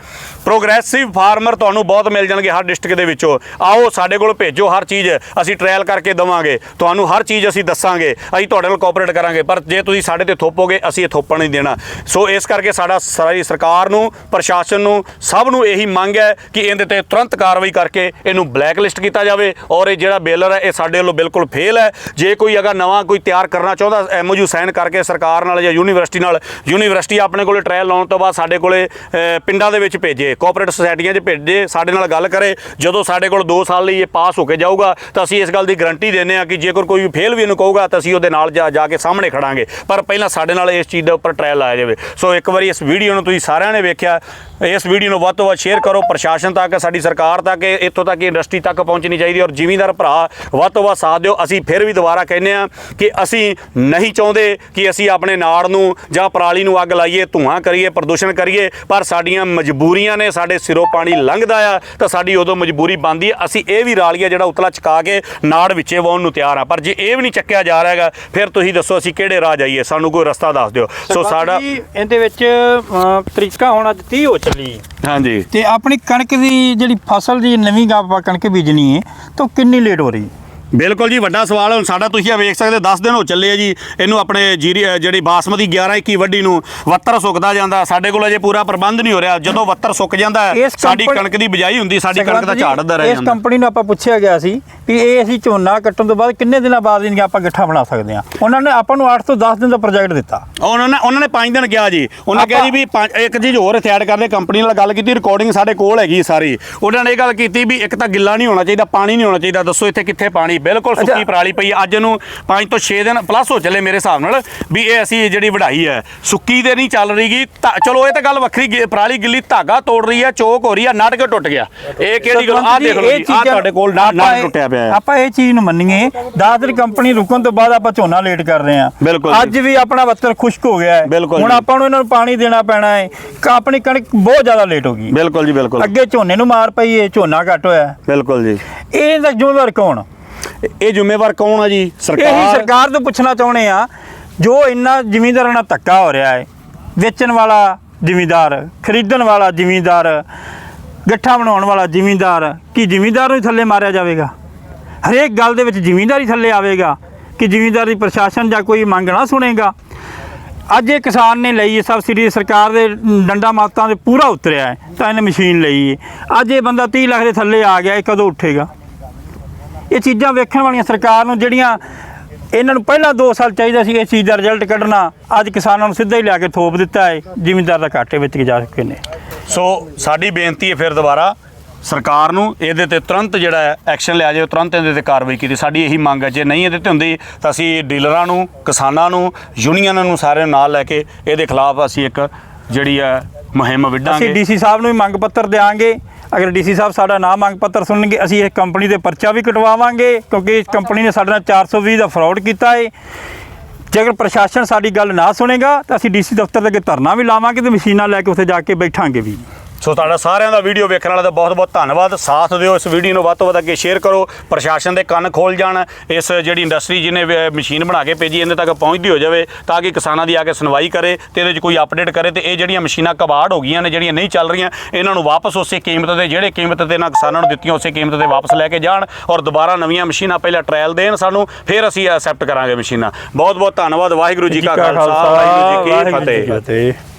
Speaker 1: ਪ੍ਰੋਗਰੈਸਿਵ ਫਾਰਮਰ ਤੁਹਾਨੂੰ ਬਹੁਤ ਮਿਲ ਜਾਣਗੇ ਹਰ ਡਿਸਟ੍ਰਿਕਟ ਦੇ ਵਿੱਚੋਂ। ਆਓ ਸਾਡੇ ਕੋਲ ਭੇਜੋ ਹਰ ਚੀਜ਼, ਅਸੀਂ ਟ੍ਰਾਇਲ ਕਰਕੇ ਦਵਾਂਗੇ। ਤੁਹਾਨੂੰ ਹਰ ਚੀਜ਼ ਅਸੀਂ ਦੱਸਾਂਗੇ, ਅਸੀਂ ਤੁਹਾਡੇ ਨਾਲ ਕੋਆਪਰੇਟ ਕਰਾਂਗੇ। ਪਰ ਜੇ ਤੁਸੀਂ ਸਾਡੇ ਤੇ ਥੋਪੋਗੇ, ਅਸੀਂ ਇਹ ਥੋਪਣ ਨਹੀਂ ਦੇਣਾ। ਸੋ ਇਸ ਕਰਕੇ ਸਾਡਾ ਸਾਰੀ ਸਰਕਾਰ ਨੂੰ, ਪ੍ਰਸ਼ਾਸਨ ਨੂੰ, ਸਭ ਨੂੰ ਇਹੀ ਮੰਗ ਹੈ ਕਿ ਇਹਦੇ ਤੇ ਤੁਰੰਤ ਕਾਰਵਾਈ ਕਰਕੇ ਇਹਨੂੰ ਬਲੈਕ ਲਿਸਟ ਕੀਤਾ ਜਾਵੇ। ਔਰ ਇਹ ਜਿਹੜਾ ਬੇਲਰ ਹੈ, ਇਹ ਸਾਡੇ ਵੱਲੋਂ ਬਿਲਕੁਲ ਫੇਲ ਹੈ। ਜੇ ਕੋਈ ਅਗਰ ਨਵਾਂ ਕੋਈ ਤਿਆਰ ਕਰਨਾ ਚਾਹੁੰਦਾ ਐਮਓਯੂ ਸਾਈਨ ਕਰਕੇ ਸਰਕਾਰ ਨਾਲ ਜਾਂ ਯੂਨੀਵਰਸਿਟੀ ਨਾਲ ਯੂਨੀਵਰਸਿਟੀ ਆਪਣੇ ਕੋਲੇ ਟ੍ਰਾਇਲ ਲਾਉਣ ਤੋਂ ਬਾਅਦ ਸਾਡੇ ਕੋਲੇ ਪਿੰਡਾਂ ਦੇ ਵਿੱਚ ਭੇਜੇ ਕੋਆਪਰੇਟਿਵ ਸੁਸਾਇਟੀਆਂ 'ਚ ਭੇਜੇ, ਸਾਡੇ ਨਾਲ ਗੱਲ ਕਰੇ। ਜਦੋਂ ਸਾਡੇ ਕੋਲ 2 ਸਾਲ ਲਈ ਇਹ ਪਾਸ ਹੋ ਕੇ ਜਾਊਗਾ, ਤਾਂ ਅਸੀਂ ਇਸ ਗੱਲ ਦੀ ਗਰੰਟੀ ਦਿੰਦੇ ਹਾਂ ਕਿ ਜੇਕਰ ਕੋਈ ਵੀ ਫੇਲ ਵੀ ਇਹਨੂੰ ਕਹੂਗਾ, ਤਾਂ ਅਸੀਂ ਉਹਦੇ ਨਾਲ ਜਾ ਜਾ ਕੇ ਸਾਹਮਣੇ ਖੜਾਂਗੇ। ਪਰ ਪਹਿਲਾਂ ਸਾਡੇ ਨਾਲ ਇਸ ਚੀਜ਼ ਦੇ ਉੱਪਰ ਟ੍ਰਾਇਲ ਲਾਇਆ ਜਾਵੇ। ਸੋ ਇੱਕ ਵਾਰੀ ਇਸ ਵੀਡੀਓ ਨੂੰ ਤੁਸੀਂ ਸਾਰਿਆਂ ਨੇ ਵੇਖਿਆ, ਇਸ ਵੀਡੀਓ ਨੂੰ ਵੱਧ ਤੋਂ ਵੱਧ ਸ਼ੇਅਰ ਕਰੋ, ਪ੍ਰਸ਼ਾਸਨ ਤੱਕ, ਸਾਡੀ ਸਰਕਾਰ ਤੱਕ ਇੱਥੋਂ ਤੱਕ ਇੰਡਸਟਰੀ ਤੱਕ ਪਹੁੰਚਣੀ ਚਾਹੀਦੀ ਔਰ ਜ਼ਿਮੀਂਦਾਰ ਭਰਾ ਵੱਧ ਤੋਂ ਵੱਧ ਸਾਥ ਦਿਓ। ਅਸੀਂ ਫਿਰ ਵੀ ਦੁਬਾਰਾ ਕਹਿੰਦੇ ਆ ਕਿ ਅਸੀਂ ਨਹੀਂ ਚਾਹੁੰਦੇ ਕਿ ਅਸੀਂ ਆਪਣੇ ਨਾੜ ਨੂੰ ਜਾਂ ਪਰਾਲੀ ਨੂੰ ਅੱਗ ਲਾਈਏ ਧੂਆਂ ਕਰੀਏ ਪ੍ਰਦੂਸ਼ਣ ਕਰੀਏ ਪਰ ਸਾਡੀਆਂ ਮਜਬੂਰੀਆਂ ਨੇ ਸਾਡੇ ਸਿਰੋਂ ਪਾਣੀ ਲੰਘਦਾ ਆ ਤਾਂ ਸਾਡੀ ਉਦੋਂ ਮਜਬੂਰੀ ਬਣਦੀ ਹੈ ਅਸੀਂ ਇਹ ਵੀ ਰਾਲੀਆ ਜਿਹੜਾ ਉਤਲਾ ਚਕਾ ਕੇ ਨਾੜ ਵਿੱਚੇ ਵਾਉਣ ਨੂੰ ਤਿਆਰ ਆ। ਪਰ ਜੇ ਇਹ ਵੀ ਨਹੀਂ ਚੱਕਿਆ ਜਾ ਰਿਹਾ ਹੈਗਾ ਫਿਰ ਤੁਸੀਂ ਦੱਸੋ ਅਸੀਂ ਕਿਹੜੇ ਰਾਹ ਜਾਈਏ? ਸਾਨੂੰ ਕੋਈ ਰਸਤਾ ਦੱਸ ਦਿਓ। ਸੋ ਸਾਡਾ
Speaker 4: ਇਹਦੇ ਵਿੱਚ ਤਰੀਕਾ ਹੁਣ ਅੱਜ 30 ਹੋ ਚੱਲੀ।
Speaker 1: ਹਾਂਜੀ।
Speaker 4: ਤੇ ਆਪਣੀ ਕਣਕ ਦੀ ਜਿਹੜੀ ਫਸਲ ਦੀ ਨਵੀਂ ਗਾ ਆਪਾਂ ਕਣਕ ਬੀਜਣੀ ਹੈ ਤਾਂ ਕਿੰਨੀ ਲੇਟ ਹੋ ਰਹੀ?
Speaker 1: ਬਿਲਕੁਲ ਜੀ ਵੱਡਾ ਸਵਾਲ ਹੁਣ ਸਾਡਾ ਤੁਸੀਂ ਆ ਵੇਖ ਸਕਦੇ 10 ਦਿਨ ਹੋ ਚੱਲੇ ਆ ਜੀ। ਇਹਨੂੰ ਆਪਣੇ ਜੀਰੀ ਜਿਹੜੀ ਬਾਸਮਤੀ 11 21 ਵੱਡੀ ਨੂੰ ਵੱਤਰ ਸੁੱਕਦਾ ਜਾਂਦਾ। ਸਾਡੇ ਕੋਲ ਅਜੇ ਪੂਰਾ ਪ੍ਰਬੰਧ ਨਹੀਂ ਹੋ ਰਿਹਾ। ਜਦੋਂ ਵੱਤਰ ਸੁੱਕ ਜਾਂਦਾ ਸਾਡੀ ਕਣਕ ਦੀ ਬਿਜਾਈ ਹੁੰਦੀ ਸਾਡੀ ਕਣਕ ਦਾ ਝਾੜ ਅੱਧਾ ਰਹਿ
Speaker 4: ਇਸ ਕੰਪਨੀ ਨੂੰ ਆਪਾਂ ਪੁੱਛਿਆ ਗਿਆ ਸੀ ਵੀ ਇਹ ਅਸੀਂ ਝੋਨਾ ਕੱਟਣ ਤੋਂ ਬਾਅਦ ਕਿੰਨੇ ਦਿਨਾਂ ਬਾਅਦ ਇਹਨੀਆਂ ਆਪਾਂ ਗੱਠਾ ਬਣਾ ਸਕਦੇ ਹਾਂ। ਉਹਨਾਂ ਨੇ ਆਪਾਂ ਨੂੰ 8 ਤੋਂ 10 ਦਿਨ ਦਾ ਪ੍ਰੋਜੈਕਟ ਦਿੱਤਾ।
Speaker 1: ਉਹਨਾਂ ਨੇ ਉਹਨਾਂ ਨੇ 5 ਦਿਨ ਕਿਹਾ ਜੀ। ਉਹਨਾਂ ਕਿਹਾ ਜੀ ਵੀ ਇੱਕ ਚੀਜ਼ ਹੋਰ ਇੱਥੇ ਐਡ ਕਰਦੇ ਕੰਪਨੀ ਨਾਲ ਗੱਲ ਕੀਤੀ ਰਿਕਾਰਡਿੰਗ ਸਾਡੇ ਕੋਲ ਹੈਗੀ ਸਾਰੀ। ਉਹਨਾਂ ਨੇ ਇਹ ਗੱਲ ਕੀਤੀ ਵੀ ਇੱਕ ਤਾਂ ਗਿੱਲਾ ਨਹੀਂ ਹੋਣਾ ਚਾਹੀਦਾ ਪਾਣੀ ਨਹੀਂ ਹੋਣਾ ਚਾਹੀਦਾ। ਦੱਸੋ ਇੱਥੇ ਕਿੱਥੇ ਪਾਣੀ ਬਿਲਕੁਲ ਸੁੱਕੀ। ਪਰਾਲੀ ਪਈ। ਅੱਜ ਨੂੰ 5 ਤੋਂ 6 ਦਿਨ ਪਲੱਸ ਹੋ ਚੱਲੇ ਮੇਰੇ ਹਿਸਾਬ ਨਾਲ ਵੀ ਇਹ ਅਸੀਂ ਜਿਹੜੀ ਵਢਾਈ ਹੈ ਸੁੱਕੀ ਤੇ ਨਹੀਂ ਚੱਲ ਰਹੀਗੀ ਚਲੋ ਇਹ ਤਾਂ ਗੱਲ ਵੱਖਰੀ ਪਰਾਲੀ ਗਿੱਲੀ ਧਾਗਾ ਤੋੜ ਰਹੀ ਹੈ ਚੋਕ ਹੋ ਰਹੀ ਹੈ ਨਟ ਕੇ ਟੁੱਟ ਗਿਆ। ਇਹ ਕਿਹੜੀ ਗੱਲ? ਆਹ ਦੇਖ ਲਓ ਜੀ ਆਹ ਤੁਹਾਡੇ ਕੋਲ ਨਟ
Speaker 4: ਆਪਾਂ ਇਹ-
Speaker 1: ਟੁੱਟਿਆ ਪਿਆ ਹੈ।
Speaker 4: ਆਪਾਂ ਇਹ ਚੀਜ਼ ਨੂੰ ਮੰਨੀਏ 10 ਦਿਨ ਕੰਪਨੀ ਰੁਕਣ ਤੋਂ ਬਾਅਦ ਆਪਾਂ ਝੋਨਾ ਲੇਟ ਕਰ ਰਹੇ ਹਾਂ। ਅੱਜ ਵੀ ਆਪਣਾ ਵੱਤਰ ਖੁਸ਼ਕ ਹੋ ਗਿਆ ਹੈ। ਹੁਣ। ਆਪਾਂ ਨੂੰ ਇਹਨਾਂ ਨੂੰ ਪਾਣੀ ਦੇਣਾ ਪੈਣਾ ਹੈ। ਆਪਣੀ ਕਣਕ ਬਹੁਤ ਜ਼ਿਆਦਾ ਲੇਟ ਹੋ ਗਈ।
Speaker 1: ਬਿਲਕੁਲ ਜੀ ਬਿਲਕੁਲ।
Speaker 4: ਅੱਗੇ ਝੋਨੇ ਨੂੰ ਮਾਰ ਪਈ ਏ ਝੋਨਾ ਘੱਟ ਹੋਇਆ।
Speaker 1: ਬਿਲਕੁਲ ਜੀ।
Speaker 4: ਇਹ ਦਾ ਜ਼ਿੰਮੇਵਾਰ ਕੌਣ?
Speaker 1: ਇਹ ਜ਼ਿੰਮੇਵਾਰ ਕੌਣ ਆ ਜੀ?
Speaker 4: ਇਹੀ
Speaker 1: ਸਰਕਾਰ?
Speaker 4: ਸਰਕਾਰ ਤੋਂ ਪੁੱਛਣਾ ਚਾਹੁੰਦੇ ਆ ਜੋ ਇੰਨਾ ਜ਼ਿਮੀਂਦਾਰਾਂ ਨਾਲ ਧੱਕਾ ਹੋ ਰਿਹਾ ਹੈ ਵੇਚਣ ਵਾਲਾ ਜ਼ਿਮੀਂਦਾਰ ਖਰੀਦਣ ਵਾਲਾ ਜ਼ਿਮੀਂਦਾਰ ਗੱਠਾ ਬਣਾਉਣ ਵਾਲਾ ਜ਼ਿਮੀਂਦਾਰ ਕੀ ਜ਼ਿਮੀਂਦਾਰ ਨੂੰ ਹੀ ਥੱਲੇ ਮਾਰਿਆ ਜਾਵੇਗਾ? ਹਰੇਕ ਗੱਲ ਦੇ ਵਿੱਚ ਜ਼ਿਮੀਂਦਾਰ ਹੀ ਥੱਲੇ ਆਵੇਗਾ ਕਿ ਜ਼ਿਮੀਂਦਾਰ ਦੀ ਪ੍ਰਸ਼ਾਸਨ ਜਾਂ ਕੋਈ ਮੰਗ ਨਾ ਸੁਣੇਗਾ? ਅੱਜ ਇਹ ਕਿਸਾਨ ਨੇ ਲਈ ਹੈ ਸਬਸਿਡੀ ਸਰਕਾਰ ਦੇ ਡੰਡਾ ਮਾਤਾਂ ਦੇ ਪੂਰਾ ਉਤਰਿਆ ਹੈ ਤਾਂ ਇਹਨੇ ਮਸ਼ੀਨ ਲਈ ਹੈ। ਅੱਜ ਇਹ ਬੰਦਾ 30 ਲੱਖ ਦੇ ਥੱਲੇ ਆ ਗਿਆ ਇਹ ਕਦੋਂ ਉੱਠੇਗਾ? ਇਹ ਚੀਜ਼ਾਂ ਵੇਖਣ ਵਾਲੀਆਂ ਸਰਕਾਰ ਨੂੰ ਜਿਹੜੀਆਂ ਇਹਨਾਂ ਨੂੰ ਪਹਿਲਾਂ 2 ਸਾਲ ਚਾਹੀਦਾ ਸੀ ਇਸ ਚੀਜ਼ ਦਾ ਰਿਜ਼ਲਟ ਕੱਢਣਾ ਅੱਜ ਕਿਸਾਨਾਂ ਨੂੰ ਸਿੱਧਾ ਹੀ ਲਿਆ ਕੇ ਥੋਪ ਦਿੱਤਾ ਹੈ ਜ਼ਿਮੀਂਦਾਰ ਦਾ ਘਾਟੇ ਵਿੱਚ ਜਾ ਚੁੱਕੇ ਨੇ।
Speaker 1: ਸੋ ਸਾਡੀ ਬੇਨਤੀ ਹੈ ਫਿਰ ਦੁਬਾਰਾ ਸਰਕਾਰ ਨੂੰ ਇਹਦੇ ਤੇ ਤੁਰੰਤ ਜਿਹੜਾ ਐਕਸ਼ਨ ਲਿਆ ਜਾਵੇ ਤੁਰੰਤ ਇਹਦੇ ਤੇ ਕਾਰਵਾਈ ਕੀਤੀ। ਸਾਡੀ ਇਹੀ ਮੰਗ ਹੈ ਜੇ ਨਹੀਂ ਇਹਦੇ ਤੇ ਹੁੰਦੀ ਤਾਂ ਅਸੀਂ ਡੀਲਰਾਂ ਨੂੰ ਕਿਸਾਨਾਂ ਨੂੰ ਯੂਨੀਅਨਾਂ ਨੂੰ ਸਾਰਿਆਂ ਨੂੰ ਨਾਲ ਲੈ ਕੇ ਇਹਦੇ ਖਿਲਾਫ ਅਸੀਂ ਇੱਕ ਜਿਹੜੀ ਹੈ ਮੁਹਿੰਮ
Speaker 4: ਅਸੀਂ
Speaker 1: ਵਿੱਢਾਂਗੇ
Speaker 4: ਡੀਸੀ ਸਾਹਿਬ ਨੂੰ ਵੀ ਮੰਗ ਪੱਤਰ ਦੇਵਾਂਗੇ ਅਗਰ ਡੀਸੀ ਸਾਹਿਬ ਸਾਡਾ ਨਾ ਮੰਗ ਪੱਤਰ ਸੁਣਨਗੇ, ਅਸੀਂ ਇਹ ਕੰਪਨੀ ਦੇ ਪਰਚਾ ਵੀ ਕਟਵਾਵਾਂਗੇ, ਕਿਉਂਕਿ ਇਸ ਕੰਪਨੀ ਨੇ ਸਾਡੇ ਨਾਲ 420 ਦਾ ਫਰਾਡ ਕੀਤਾ ਹੈ ਜੇਕਰ ਪ੍ਰਸ਼ਾਸਨ ਸਾਡੀ ਗੱਲ ਨਾ ਸੁਣੇਗਾ, ਤਾਂ ਅਸੀਂ ਡੀਸੀ ਦਫ਼ਤਰ ਦੇ ਅੱਗੇ ਧਰਨਾ ਵੀ ਲਾਵਾਂਗੇ ਤੇ ਮਸ਼ੀਨਾਂ ਲੈ ਕੇ ਉੱਥੇ ਜਾ ਕੇ ਬੈਠਾਂਗੇ ਵੀ।
Speaker 1: ਸੋ ਤੁਹਾਡਾ ਸਾਰਿਆਂ ਦਾ ਵੀਡੀਓ ਵੇਖਣ ਵਾਲਾ ਦਾ ਬਹੁਤ ਬਹੁਤ ਧੰਨਵਾਦ। ਸਾਥ ਦਿਓ ਇਸ ਵੀਡੀਓ ਨੂੰ ਵੱਧ ਤੋਂ ਵੱਧ ਅੱਗੇ ਸ਼ੇਅਰ ਕਰੋ। ਪ੍ਰਸ਼ਾਸਨ ਦੇ ਕੰਨ ਖੋਲ ਜਾਣ ਇਸ ਜਿਹੜੀ ਇੰਡਸਟਰੀ ਜਿਹਨੇ ਮਸ਼ੀਨ ਬਣਾ ਕੇ ਭੇਜੀ ਇਹਦੇ ਤੱਕ ਪਹੁੰਚਦੀ ਹੋ ਜਾਵੇ ਤਾਂ ਕਿ ਕਿਸਾਨਾਂ ਦੀ ਆ ਕੇ ਸੁਣਵਾਈ ਕਰੇ ਤੇ ਇਹਦੇ 'ਚ ਕੋਈ ਅਪਡੇਟ ਕਰੇ ਤੇ ਇਹ ਜਿਹੜੀਆਂ ਮਸ਼ੀਨਾਂ ਕਬਾੜ ਹੋ ਗਈਆਂ ਨੇ ਜਿਹੜੀਆਂ ਨਹੀਂ ਚੱਲ ਰਹੀਆਂ ਇਹਨਾਂ ਨੂੰ ਵਾਪਸ ਉਸੇ ਕੀਮਤ ਤੇ ਜਿਹੜੇ ਕੀਮਤ ਤੇ ਇਹਨਾਂ ਕਿਸਾਨਾਂ ਨੂੰ ਦਿੱਤੀਆਂ ਉਸੇ ਕੀਮਤ ਤੇ ਵਾਪਸ ਲੈ ਕੇ ਜਾਣ ਔਰ ਦੁਬਾਰਾ ਨਵੀਆਂ ਮਸ਼ੀਨਾਂ ਪਹਿਲਾਂ ਟ੍ਰਾਇਲ ਦੇਣ ਸਾਨੂੰ ਫਿਰ ਅਸੀਂ ਐਕਸੈਪਟ ਕਰਾਂਗੇ ਮਸ਼ੀਨਾਂ। ਬਹੁਤ ਬਹੁਤ ਧੰਨਵਾਦ। ਵਾਹਿਗੁਰੂ ਜੀ ਕਾ ਖਾਲਸਾ ਵਾਹਿਗੁਰੂ ਜੀ ਕੀ
Speaker 4: ਫਤਿਹ।